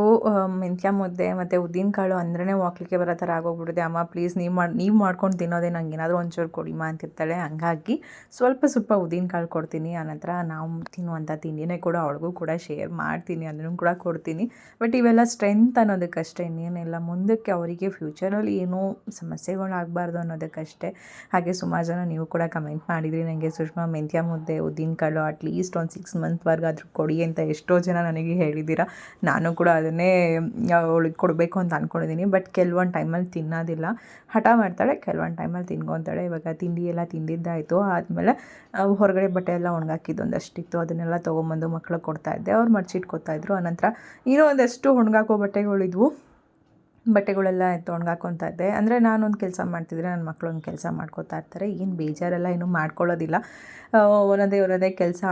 ಮೆಂತ್ಯ ಮುದ್ದೆ ಮತ್ತು ಉದ್ದಿನಕಾಳು ಅಂದ್ರೇ ವಾಕ್ಲಿಕ್ಕೆ ಬರೋ ಥರ ಆಗೋಗ್ಬಿಡುತ್ತೆ. ಅಮ್ಮ ಪ್ಲೀಸ್ ನೀವು ಮಾಡಿ, ನೀವು ಮಾಡ್ಕೊಂಡು ತಿನ್ನೋದೇ ನಂಗೆ ಏನಾದರೂ ಒಂಚೂರು ಕೊಡಿಮಾ ಅಂತಿರ್ತಾಳೆ. ಹಂಗಾಗಿ ಸ್ವಲ್ಪ ಸ್ವಲ್ಪ ಉದ್ದಿನಕಾಳು ಕೊಡ್ತೀನಿ. ಆನಂತರ ನಾವು ತಿನ್ನುವಂಥ ತಿಂಡಿನೇ ಕೂಡ ಅವಳಿಗೂ ಕೂಡ ಶೇರ್ ಮಾಡ್ತೀನಿ. ಅದನ್ನು ಕೂಡ ಕೊಡ್ತೀನಿ. ಬಟ್ ಇವೆಲ್ಲ ಸ್ಟ್ರೆಂತ್ ಅನ್ನೋದಕ್ಕಷ್ಟೇ. ಇನ್ನೇನಿಲ್ಲ. ಮುಂದಕ್ಕೆ ಅವರಿಗೆ ಫ್ಯೂಚರಲ್ಲಿ ಏನೂ ಸಮಸ್ಯೆಗಳಾಗಬಾರ್ದು ಅನ್ನೋದಕ್ಕಷ್ಟೇ. ಹಾಗೆ ಸುಮಾರು ಜನ ನೀವು ಕೂಡ ಕಮೆಂಟ್ ಮಾಡಿದ್ರಿ ನನಗೆ ಸುಷ್ಮಾ, ಮೆಂತ್ಯ ಮುದ್ದೆ ಉದ್ದಿನಕಾಳು ಅಟ್ಲೀಸ್ಟ್ ಒಂದು ಸಿಕ್ಸ್ ಮಂತ್ವರೆಗಾದ್ರೂ ಕೊಡಿ ಅಂತ ಎಷ್ಟೋ ಜನ ನನಗೆ ಹೇಳಿದ್ದೀರಾ. ನಾನು ಕೂಡ ಅದನ್ನೇ ಅವಳಿಗೆ ಕೊಡಬೇಕು ಅಂತ ಅಂದ್ಕೊಂಡಿದ್ದೀನಿ ಬಟ್ ಕೆಲವೊಂದು ಟೈಮಲ್ಲಿ ತಿನ್ನೋದಿಲ್ಲ. ಹಠ ಮಾಡ್ತಾಳೆ, ಕೆಲವೊಂದು ಟೈಮಲ್ಲಿ ತಿನ್ಕೊತಾಳೆ. ಇವಾಗ ತಿಂಡಿ ಎಲ್ಲ ತಿಂದಿದ್ದಾಯಿತು. ಆದಮೇಲೆ ಹೊರಗಡೆ ಬಟ್ಟೆ ಎಲ್ಲ ಒಣಗಾಕಿದ್ದು ಒಂದಷ್ಟಿತ್ತು. ಅದನ್ನೆಲ್ಲ ತೊಗೊಂಬಂದು ಮಕ್ಳಿಗೆ ಕೊಡ್ತಾಯಿದ್ದೆ ಅವ್ರು ಮಡಿಸಿಟ್ಕೊತಾಯಿದ್ರು ಆನಂತರ ಇನ್ನೂ ಒಂದಷ್ಟು ಒಣಗಾಕೋ ಬಟ್ಟೆಗಳಿದ್ವು. ಬಟ್ಟೆಗಳೆಲ್ಲ ತೊಣ್ಗಾಕೊತಾ ಇದ್ದೆ ಅಂದರೆ ನಾನೊಂದು ಕೆಲಸ ಮಾಡ್ತಿದ್ರೆ ನನ್ನ ಮಕ್ಕಳು ಒಂದು ಕೆಲಸ ಮಾಡ್ಕೊತಾ ಇರ್ತಾರೆ. ಏನು ಬೇಜಾರೆಲ್ಲ ಏನು ಮಾಡ್ಕೊಳ್ಳೋದಿಲ್ಲ. ಒಂದೇ ಒಂದೇ ಕೆಲಸ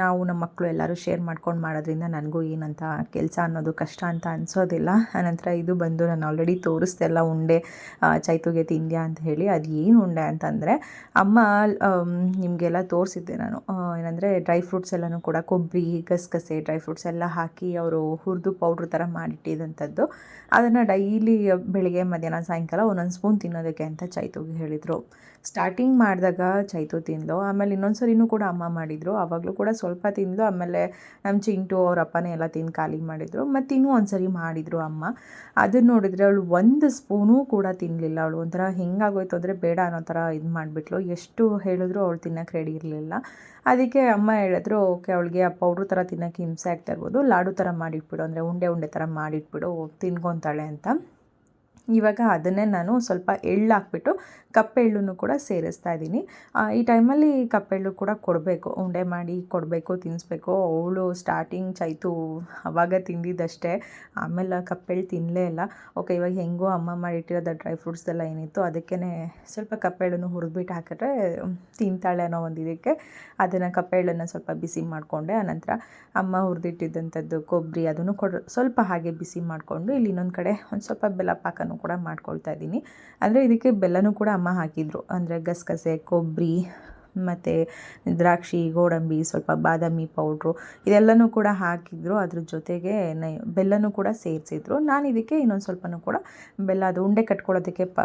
ನಾವು ನಮ್ಮ ಮಕ್ಕಳು ಎಲ್ಲರೂ ಶೇರ್ ಮಾಡ್ಕೊಂಡು ಮಾಡೋದ್ರಿಂದ ನನಗೂ ಏನಂತ ಕೆಲಸ ಅನ್ನೋದು ಕಷ್ಟ ಅಂತ ಅನಿಸೋದಿಲ್ಲ. ಆನಂತರ ಇದು ಬಂದು ನಾನು ಆಲ್ರೆಡಿ ತೋರಿಸ್ದೆಲ್ಲ ಉಂಡೆ ಆ, ಚೈತುಗೆ ತಿಂದ್ಯಾ ಅಂತ ಹೇಳಿ. ಅದು ಏನು ಉಂಡೆ ಅಂತಂದರೆ ಅಮ್ಮ ನಿಮಗೆಲ್ಲ ತೋರಿಸಿದ್ದೆ ನಾನು. ಏನಂದರೆ ಡ್ರೈ ಫ್ರೂಟ್ಸ್ ಎಲ್ಲನೂ ಕೂಡ ಕೊಬ್ಬರಿ ಗಸಗಸೆ ಡ್ರೈ ಫ್ರೂಟ್ಸ್ ಎಲ್ಲ ಹಾಕಿ ಅವರು ಹುರಿದು ಪೌಡ್ರ್ ಥರ ಮಾಡಿಟ್ಟಿದ್ದಂಥದ್ದು. ಅದನ್ನು ಡೈಲಿ ಬೆಳಿಗ್ಗೆ ಮಧ್ಯಾಹ್ನ ಸಾಯಂಕಾಲ ಒಂದೊಂದು ಸ್ಪೂನ್ ತಿನ್ನೋದಕ್ಕೆ ಅಂತ ಚೈತುಗೆ ಹೇಳಿದರು. ಸ್ಟಾರ್ಟಿಂಗ್ ಮಾಡಿದಾಗ ಚೈತು ತಿಂದಳು ಆಮೇಲೆ ಇನ್ನೊಂದು ಸರಿನೂ ಕೂಡ ಅಮ್ಮ ಮಾಡಿದರು. ಆವಾಗಲೂ ಕೂಡ ಸ್ವಲ್ಪ ತಿಂದಳು ಆಮೇಲೆ ನಮ್ಮ ಚಿಂಟು ಅವ್ರ ಅಪ್ಪನೇ ಎಲ್ಲ ತಿಂದು ಖಾಲಿ ಮಾಡಿದರು. ಮತ್ತು ಇನ್ನೂ ಒಂದು ಸರಿ ಮಾಡಿದರು ಅಮ್ಮ. ಅದನ್ನು ನೋಡಿದರೆ ಅವಳು ಒಂದು ಸ್ಪೂನೂ ಕೂಡ ತಿನ್ನಲಿಲ್ಲ ಅವಳು ಒಂಥರ ಹೆಂಗಾಗೋಯ್ತು ಅಂದರೆ ಬೇಡ ಅನ್ನೋ ಥರ ಇದು ಮಾಡಿಬಿಟ್ಲು. ಎಷ್ಟು ಹೇಳಿದ್ರು ಅವಳು ತಿನ್ನೋಕೆ ರೆಡಿ ಇರಲಿಲ್ಲ. ಅದಕ್ಕೆ ಅಮ್ಮ ಹೇಳಿದ್ರು, ಓಕೆ, ಅವಳಿಗೆ ಆ ಪೌಡ್ರ್ ಥರ ತಿನ್ನೋಕ್ಕೆ ಹಿಂಸೆ ಆಗ್ತಾ ಇರ್ಬೋದು. ಲಾಡು ಥರ ಮಾಡಿಟ್ಬಿಡು. ಅಂದರೆ ಉಂಡೆ ಉಂಡೆ ಥರ ಮಾಡಿಟ್ಬಿಡು. ತಿನ್ಕೊತಾಳೆ ಅಂತ. ಇವಾಗ ಅದನ್ನೇ ನಾನು ಸ್ವಲ್ಪ ಎಳ್ಳು ಹಾಕ್ಬಿಟ್ಟು ಕಪ್ಪೆಳ್ಳನ್ನು ಕೂಡ ಸೇರಿಸ್ತಾ ಇದ್ದೀನಿ. ಈ ಟೈಮಲ್ಲಿ ಕಪ್ಪೆಳ್ಳು ಕೂಡ ಕೊಡಬೇಕು. ಉಂಡೆ ಮಾಡಿ ಕೊಡಬೇಕು, ತಿನ್ನಿಸ್ಬೇಕು. ಅವಳು ಸ್ಟಾರ್ಟಿಂಗ್ ಚೈತು ಅವಾಗ ತಿಂದಿದ್ದಷ್ಟೇ. ಆಮೇಲೆ ಕಪ್ಪೆಳ್ಳು ತಿನ್ನಲೇ ಇಲ್ಲ. ಓಕೆ, ಇವಾಗ ಹೆಂಗೋ ಅಮ್ಮ ಮಾಡಿಟ್ಟಿರೋದು ಡ್ರೈ ಫ್ರೂಟ್ಸ್ ಎಲ್ಲ ಏನಿತ್ತು ಅದಕ್ಕೇ ಸ್ವಲ್ಪ ಕಪ್ಪೆಳ್ಳನ್ನು ಹುರಿದ್ಬಿಟ್ಟು ಹಾಕಿದ್ರೆ ತಿಂತಾಳೆ ಅನ್ನೋ ಒಂದು ಇದಕ್ಕೆ ಅದನ್ನು ಕಪ್ಪೆಳ್ಳನ್ನು ಸ್ವಲ್ಪ ಬಿಸಿ ಮಾಡಿಕೊಂಡೆ. ಆನಂತರ ಅಮ್ಮ ಹುರಿದಿಟ್ಟಿದ್ದಂಥದ್ದು ಕೊಬ್ಬರಿ ಅದನ್ನು ಕೊಡ ಸ್ವಲ್ಪ ಹಾಗೆ ಬಿಸಿ ಮಾಡಿಕೊಂಡು ಇಲ್ಲಿ ಇನ್ನೊಂದು ಕಡೆ ಒಂದು ಸ್ವಲ್ಪ ಬೆಲ್ಲ ಪಾಕನೂ ಕೂಡ ಮಾಡ್ಕೊಳ್ತಾ ಇದ್ದೀನಿ. ಅಂದರೆ ಇದಕ್ಕೆ ಬೆಲ್ಲನೂ ಕೂಡ ಅಮ್ಮ ಹಾಕಿದ್ರು. ಅಂದರೆ ಗಸಗಸೆ, ಕೊಬ್ಬರಿ, ಮತ್ತು ದ್ರಾಕ್ಷಿ, ಗೋಡಂಬಿ, ಸ್ವಲ್ಪ ಬಾದಾಮಿ ಪೌಡ್ರು ಇದೆಲ್ಲನೂ ಕೂಡ ಹಾಕಿದ್ರು. ಅದ್ರ ಜೊತೆಗೆ ನೈ, ಬೆಲ್ಲನೂ ಕೂಡ ಸೇರಿಸಿದ್ರು. ನಾನು ಇದಕ್ಕೆ ಇನ್ನೊಂದು ಸ್ವಲ್ಪನೂ ಕೂಡ ಬೆಲ್ಲ, ಅದು ಉಂಡೆ ಕಟ್ಕೊಳ್ಳೋದಕ್ಕೆ ಪ,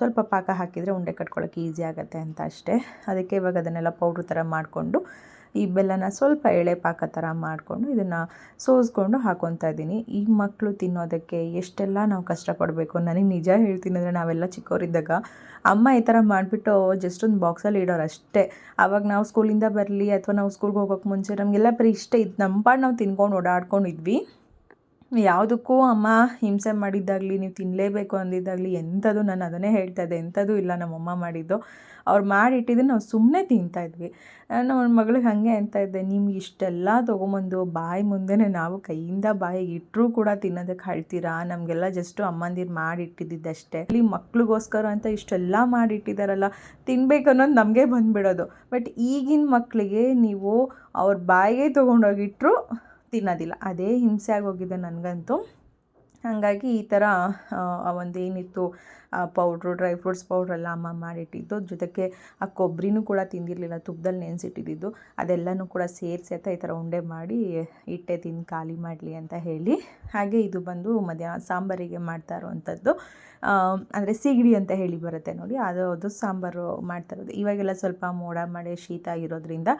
ಸ್ವಲ್ಪ ಪಾಕ ಹಾಕಿದರೆ ಉಂಡೆ ಕಟ್ಕೊಳ್ಳೋಕೆ ಈಸಿ ಆಗುತ್ತೆ ಅಂತ ಅಷ್ಟೇ. ಅದಕ್ಕೆ ಇವಾಗ ಅದನ್ನೆಲ್ಲ ಪೌಡ್ರ್ ಥರ ಮಾಡಿಕೊಂಡು ಈ ಬೆಲ್ಲನ ಸ್ವಲ್ಪ ಎಳೆ ಪಾಕ ಥರ ಮಾಡಿಕೊಂಡು ಇದನ್ನು ಸೋಸ್ಕೊಂಡು ಹಾಕೊತಾ ಇದ್ದೀನಿ. ಈ ಮಕ್ಕಳು ತಿನ್ನೋದಕ್ಕೆ ಎಷ್ಟೆಲ್ಲ ನಾವು ಕಷ್ಟಪಡಬೇಕು ನನಗೆ ನಿಜ ಹೇಳ್ತೀನಿ ಅಂದರೆ ನಾವೆಲ್ಲ ಚಿಕ್ಕವರಿದ್ದಾಗ ಅಮ್ಮ ಈ ಥರ ಮಾಡಿಬಿಟ್ಟು ಜಸ್ಟ್ ಒಂದು ಬಾಕ್ಸಲ್ಲಿ ಇಡೋರು ಅಷ್ಟೇ. ಆವಾಗ ನಾವು ಸ್ಕೂಲಿಂದ ಬರಲಿ ಅಥವಾ ನಾವು ಸ್ಕೂಲ್ಗೆ ಹೋಗೋಕೆ ಮುಂಚೆ ನಮಗೆಲ್ಲ ಬರೀ ಇಷ್ಟ ಇದು ನಮ್ಮ ಪಾಡು ನಾವು ತಿನ್ಕೊಂಡು ಓಡಾಡ್ಕೊಂಡಿದ್ವಿ. ಯಾವುದಕ್ಕೂ ಅಮ್ಮ ಹಿಂಸೆ ಮಾಡಿದ್ದಾಗಲಿ, ನೀವು ತಿನ್ನಲೇಬೇಕು ಅಂದಿದ್ದಾಗಲಿ, ಎಂಥದ್ದು ನಾನು ಅದನ್ನೇ ಹೇಳ್ತಾ ಇದ್ದೆ. ಎಂಥದ್ದು ಇಲ್ಲ ನಮ್ಮಮ್ಮ ಮಾಡಿದ್ದು. ಅವ್ರು ಮಾಡಿಟ್ಟಿದ್ದು ನಾವು ಸುಮ್ಮನೆ ತಿಂತಾಯಿದ್ವಿ ನಮ್ಮ ಮಗಳಿಗೆ ಹಾಗೆ ಅಂತ ಇದ್ದೆ, ನಿಮ್ಗೆ ಇಷ್ಟೆಲ್ಲ ತೊಗೊಂಬಂದು ಬಾಯಿ ಮುಂದೆನೇ ನಾವು ಕೈಯಿಂದ ಬಾಯಿಗೆ ಇಟ್ಟರೂ ಕೂಡ ತಿನ್ನೋದಕ್ಕೆ ಹೇಳ್ತೀರಾ ನಮಗೆಲ್ಲ ಜಸ್ಟು ಅಮ್ಮಂದಿರು ಮಾಡಿಟ್ಟಿದ್ದಷ್ಟೇ ಇಲ್ಲಿ ಮಕ್ಳಿಗೋಸ್ಕರ ಅಂತ ಇಷ್ಟೆಲ್ಲ ಮಾಡಿಟ್ಟಿದ್ದಾರಲ್ಲ, ತಿನ್ಬೇಕು ಅನ್ನೋದು ನಮಗೆ ಬಂದುಬಿಡೋದು. ಬಟ್ ಈಗಿನ ಮಕ್ಕಳಿಗೆ ನೀವು ಅವ್ರ ಬಾಯಿಗೆ ತೊಗೊಂಡೋಗಿಟ್ರು ತಿನ್ನೋದಿಲ್ಲ. ಅದೇ ಹಿಂಸೆ ಆಗೋಗಿದೆ ನನಗಂತೂ. ಹಾಗಾಗಿ ಈ ಥರ, ಆ ಒಂದು ಏನಿತ್ತು ಆ ಪೌಡ್ರು ಡ್ರೈ ಫ್ರೂಟ್ಸ್ ಪೌಡ್ರೆಲ್ಲ ಅಮ್ಮ ಮಾಡಿಟ್ಟಿದ್ದು. ಜೊತೆಗೆ ಆ ಕೊಬ್ಬರಿನೂ ಕೂಡ ತಿಂದಿರಲಿಲ್ಲ ತುಪ್ಪದಲ್ಲಿ ನೆನೆಸಿಟ್ಟಿದ್ದು. ಅದೆಲ್ಲನೂ ಕೂಡ ಸೇರಿಸಿ ಅಂತ ಈ ಥರ ಉಂಡೆ ಮಾಡಿ ಇಟ್ಟೆ ತಿಂದು ಖಾಲಿ ಮಾಡಲಿ ಅಂತ ಹೇಳಿ. ಹಾಗೆ ಇದು ಬಂದು ಮಧ್ಯಾಹ್ನ ಸಾಂಬಾರಿಗೆ ಮಾಡ್ತಾ ಇರುವಂಥದ್ದು. ಅಂದರೆ ಸಿಗಡಿ ಅಂತ ಹೇಳಿ ಬರುತ್ತೆ ನೋಡಿ, ಅದು ಅದು ಸಾಂಬಾರು ಮಾಡ್ತಾ ಇರೋದು ಇವಾಗೆಲ್ಲ ಸ್ವಲ್ಪ ಮೋಡ, ಮಳೆ, ಶೀತ ಆಗಿರೋದ್ರಿಂದ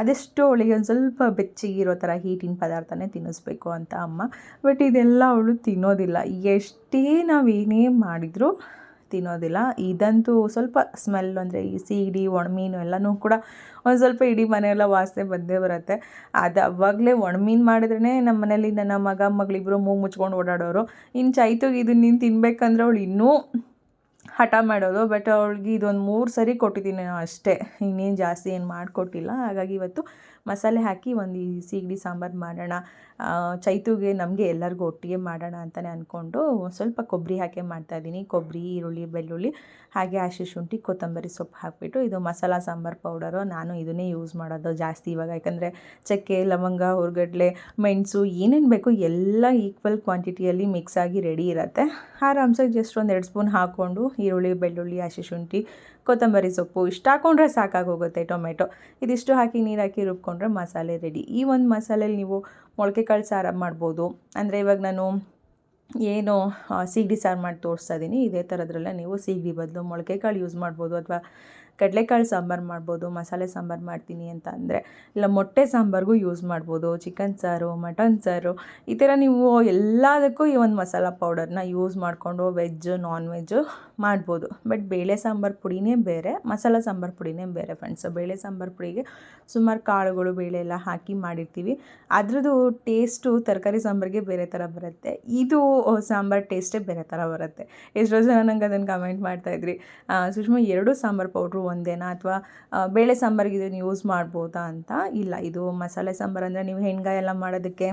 ಅದೆಷ್ಟು ಅವಳಿಗೆ ಒಂದು ಸ್ವಲ್ಪ ಬೆಚ್ಚಗಿರೋ ಥರ ಹೀಟಿನ ಪದಾರ್ಥನೇ ತಿನ್ನಿಸ್ಬೇಕು ಅಂತ ಅಮ್ಮ. ಬಟ್ ಇದೆಲ್ಲ ಅವಳು ತಿನ್ನೋದಿಲ್ಲ. ಎಷ್ಟೇ ನಾವು ಏನೇ ಮಾಡಿದರೂ ತಿನ್ನೋದಿಲ್ಲ. ಇದಂತೂ ಸ್ವಲ್ಪ ಸ್ಮೆಲ್ ಅಂದರೆ ಈ ಸೀಗಡಿ ಒಣಮೀನು ಎಲ್ಲನೂ ಕೂಡ ಒಂದು ಸ್ವಲ್ಪ ಇಡೀ ಮನೆಯೆಲ್ಲ ವಾಸನೆ ಬಂದೇ ಬರುತ್ತೆ. ಅದು ಅವಾಗಲೇ ಒಣಮೀನು ಮಾಡಿದ್ರೇ ನಮ್ಮ ಮನೇಲಿ ನನ್ನ ಮಗ ಮಗಳಿಬ್ಬರು ಮೂಗು ಮುಚ್ಕೊಂಡು ಓಡಾಡೋರು. ಇನ್ನು ಚೈತುಗೆ ಇದನ್ನ ನೀನು ತಿನ್ಬೇಕಂದ್ರೆ ಅವಳು ಇನ್ನೂ ಹಠ ಮಾಡೋದು. ಬಟ್ ಅವಳಿಗೆ ಇದೊಂದು ಮೂರು ಸರಿ ಕೊಟ್ಟಿದ್ದೀನಿ ಅಷ್ಟೇ. ಇನ್ನೇನು ಜಾಸ್ತಿ ಏನು ಮಾಡಿಕೊಟ್ಟಿಲ್ಲ. ಹಾಗಾಗಿ ಇವತ್ತು ಮಸಾಲೆ ಹಾಕಿ ಒಂದು ಈ ಸೀಗಡಿ ಸಾಂಬಾರು ಮಾಡೋಣ. ಚೈತುಗೆ ನಮಗೆ ಎಲ್ಲರಿಗೂ ಒಟ್ಟಿಗೆ ಮಾಡೋಣ ಅಂತಲೇ ಅಂದ್ಕೊಂಡು ಸ್ವಲ್ಪ ಕೊಬ್ಬರಿ ಹಾಕಿ ಮಾಡ್ತಾಯಿದ್ದೀನಿ ಕೊಬ್ಬರಿ, ಈರುಳ್ಳಿ, ಬೆಳ್ಳುಳ್ಳಿ, ಹಾಗೆ ಹಸಿ ಶುಂಠಿ, ಕೊತ್ತಂಬರಿ ಸೊಪ್ಪು ಹಾಕಿಬಿಟ್ಟು ಇದು ಮಸಾಲ ಸಾಂಬಾರು ಪೌಡರು. ನಾನು ಇದನ್ನೇ ಯೂಸ್ ಮಾಡೋದು ಜಾಸ್ತಿ ಇವಾಗ. ಯಾಕಂದರೆ ಚಕ್ಕೆ, ಲವಂಗ, ಹುರ್ಗಡ್ಲೆ, ಮೆಣಸು ಏನೇನು ಬೇಕು ಎಲ್ಲ ಈಕ್ವಲ್ ಕ್ವಾಂಟಿಟಿಯಲ್ಲಿ ಮಿಕ್ಸ್ ಆಗಿ ರೆಡಿ ಇರುತ್ತೆ. ಆರಾಮ್ಸಾಗಿ ಜಸ್ಟ್ ಒಂದು ಎರಡು ಸ್ಪೂನ್ ಹಾಕ್ಕೊಂಡು ಈರುಳ್ಳಿ, ಬೆಳ್ಳುಳ್ಳಿ ಹಸಿ ಶುಂಠಿ ಕೊತ್ತಂಬರಿ ಸೊಪ್ಪು ಇಷ್ಟು ಹಾಕ್ಕೊಂಡ್ರೆ ಸಾಕಾಗೋಗುತ್ತೆ ಟೊಮೆಟೊ. ಇದಿಷ್ಟು ಹಾಕಿ ನೀರು ಹಾಕಿ ರುಬ್ಕೊಂಡ್ರೆ ಮಸಾಲೆ ರೆಡಿ. ಈ ಒಂದು ಮಸಾಲೆಯಲ್ಲಿ ನೀವು ಮೊಳಕೆ ಕಾಳು ಸಾರು ಮಾಡ್ಬೋದು. ಅಂದರೆ ಇವಾಗ ನಾನು ಏನು ಸೀಗಡಿ ಸಾರು ಮಾಡಿ ತೋರಿಸ್ತಾ ಇದ್ದೀನಿ ಇದೇ ಥರದ್ರಲ್ಲೇ ನೀವು ಸೀಗಡಿ ಬದಲು ಮೊಳಕೆ ಕಾಳು ಯೂಸ್ ಮಾಡ್ಬೋದು. ಅಥವಾ ಕಡಲೆಕಾಳು ಸಾಂಬಾರು ಮಾಡ್ಬೋದು, ಮಸಾಲೆ ಸಾಂಬಾರು ಮಾಡ್ತೀನಿ ಅಂತ ಅಂದರೆ, ಇಲ್ಲ ಮೊಟ್ಟೆ ಸಾಂಬಾರಿಗೂ ಯೂಸ್ ಮಾಡ್ಬೋದು ಚಿಕನ್ ಸಾರು ಮಟನ್ ಸಾರು, ಈ ಥರ ನೀವು ಎಲ್ಲದಕ್ಕೂ ಈ ಒಂದು ಮಸಾಲ ಪೌಡರ್ನ ಯೂಸ್ ಮಾಡಿಕೊಂಡು ವೆಜ್ಜು ನಾನ್ ವೆಜ್ಜು ಮಾಡ್ಬೋದು. ಬಟ್ ಬೇಳೆ ಸಾಂಬಾರು ಪುಡಿನೇ ಬೇರೆ, ಮಸಾಲ ಸಾಂಬಾರು ಪುಡಿನೇ ಬೇರೆ ಫ್ರೆಂಡ್ಸ್ ಬೇಳೆ ಸಾಂಬಾರು ಪುಡಿಗೆ ಸುಮಾರು ಕಾಳುಗಳು, ಬೇಳೆ ಎಲ್ಲ ಹಾಕಿ ಮಾಡಿರ್ತೀವಿ. ಅದ್ರದ್ದು ಟೇಸ್ಟು ತರಕಾರಿ ಸಾಂಬಾರಿಗೆ ಬೇರೆ ಥರ ಬರುತ್ತೆ. ಇದು ಸಾಂಬಾರು ಟೇಸ್ಟೇ ಬೇರೆ ಥರ ಬರುತ್ತೆ. ಎಷ್ಟೋ ಜನ ನಂಗೆ ಅದನ್ನು ಕಮೆಂಟ್ ಮಾಡ್ತಾಯಿದ್ರಿ ಸುಷ್ಮಾ, ಎರಡು ಸಾಂಬಾರು ಪೌಡ್ರು ಒಂದೇನಾ? ಅಥವಾ ಬೇಳೆ ಸಾಂಬಾರಿಗೆ ಇದನ್ನು ಯೂಸ್ ಮಾಡ್ಬೋದಾ ಅಂತ? ಇಲ್ಲ, ಇದು ಮಸಾಲೆ ಸಾಂಬಾರು ಅಂದರೆ ನೀವು ಹೆಣ್ಗಾಯಿ ಎಲ್ಲ ಮಾಡೋದಕ್ಕೆ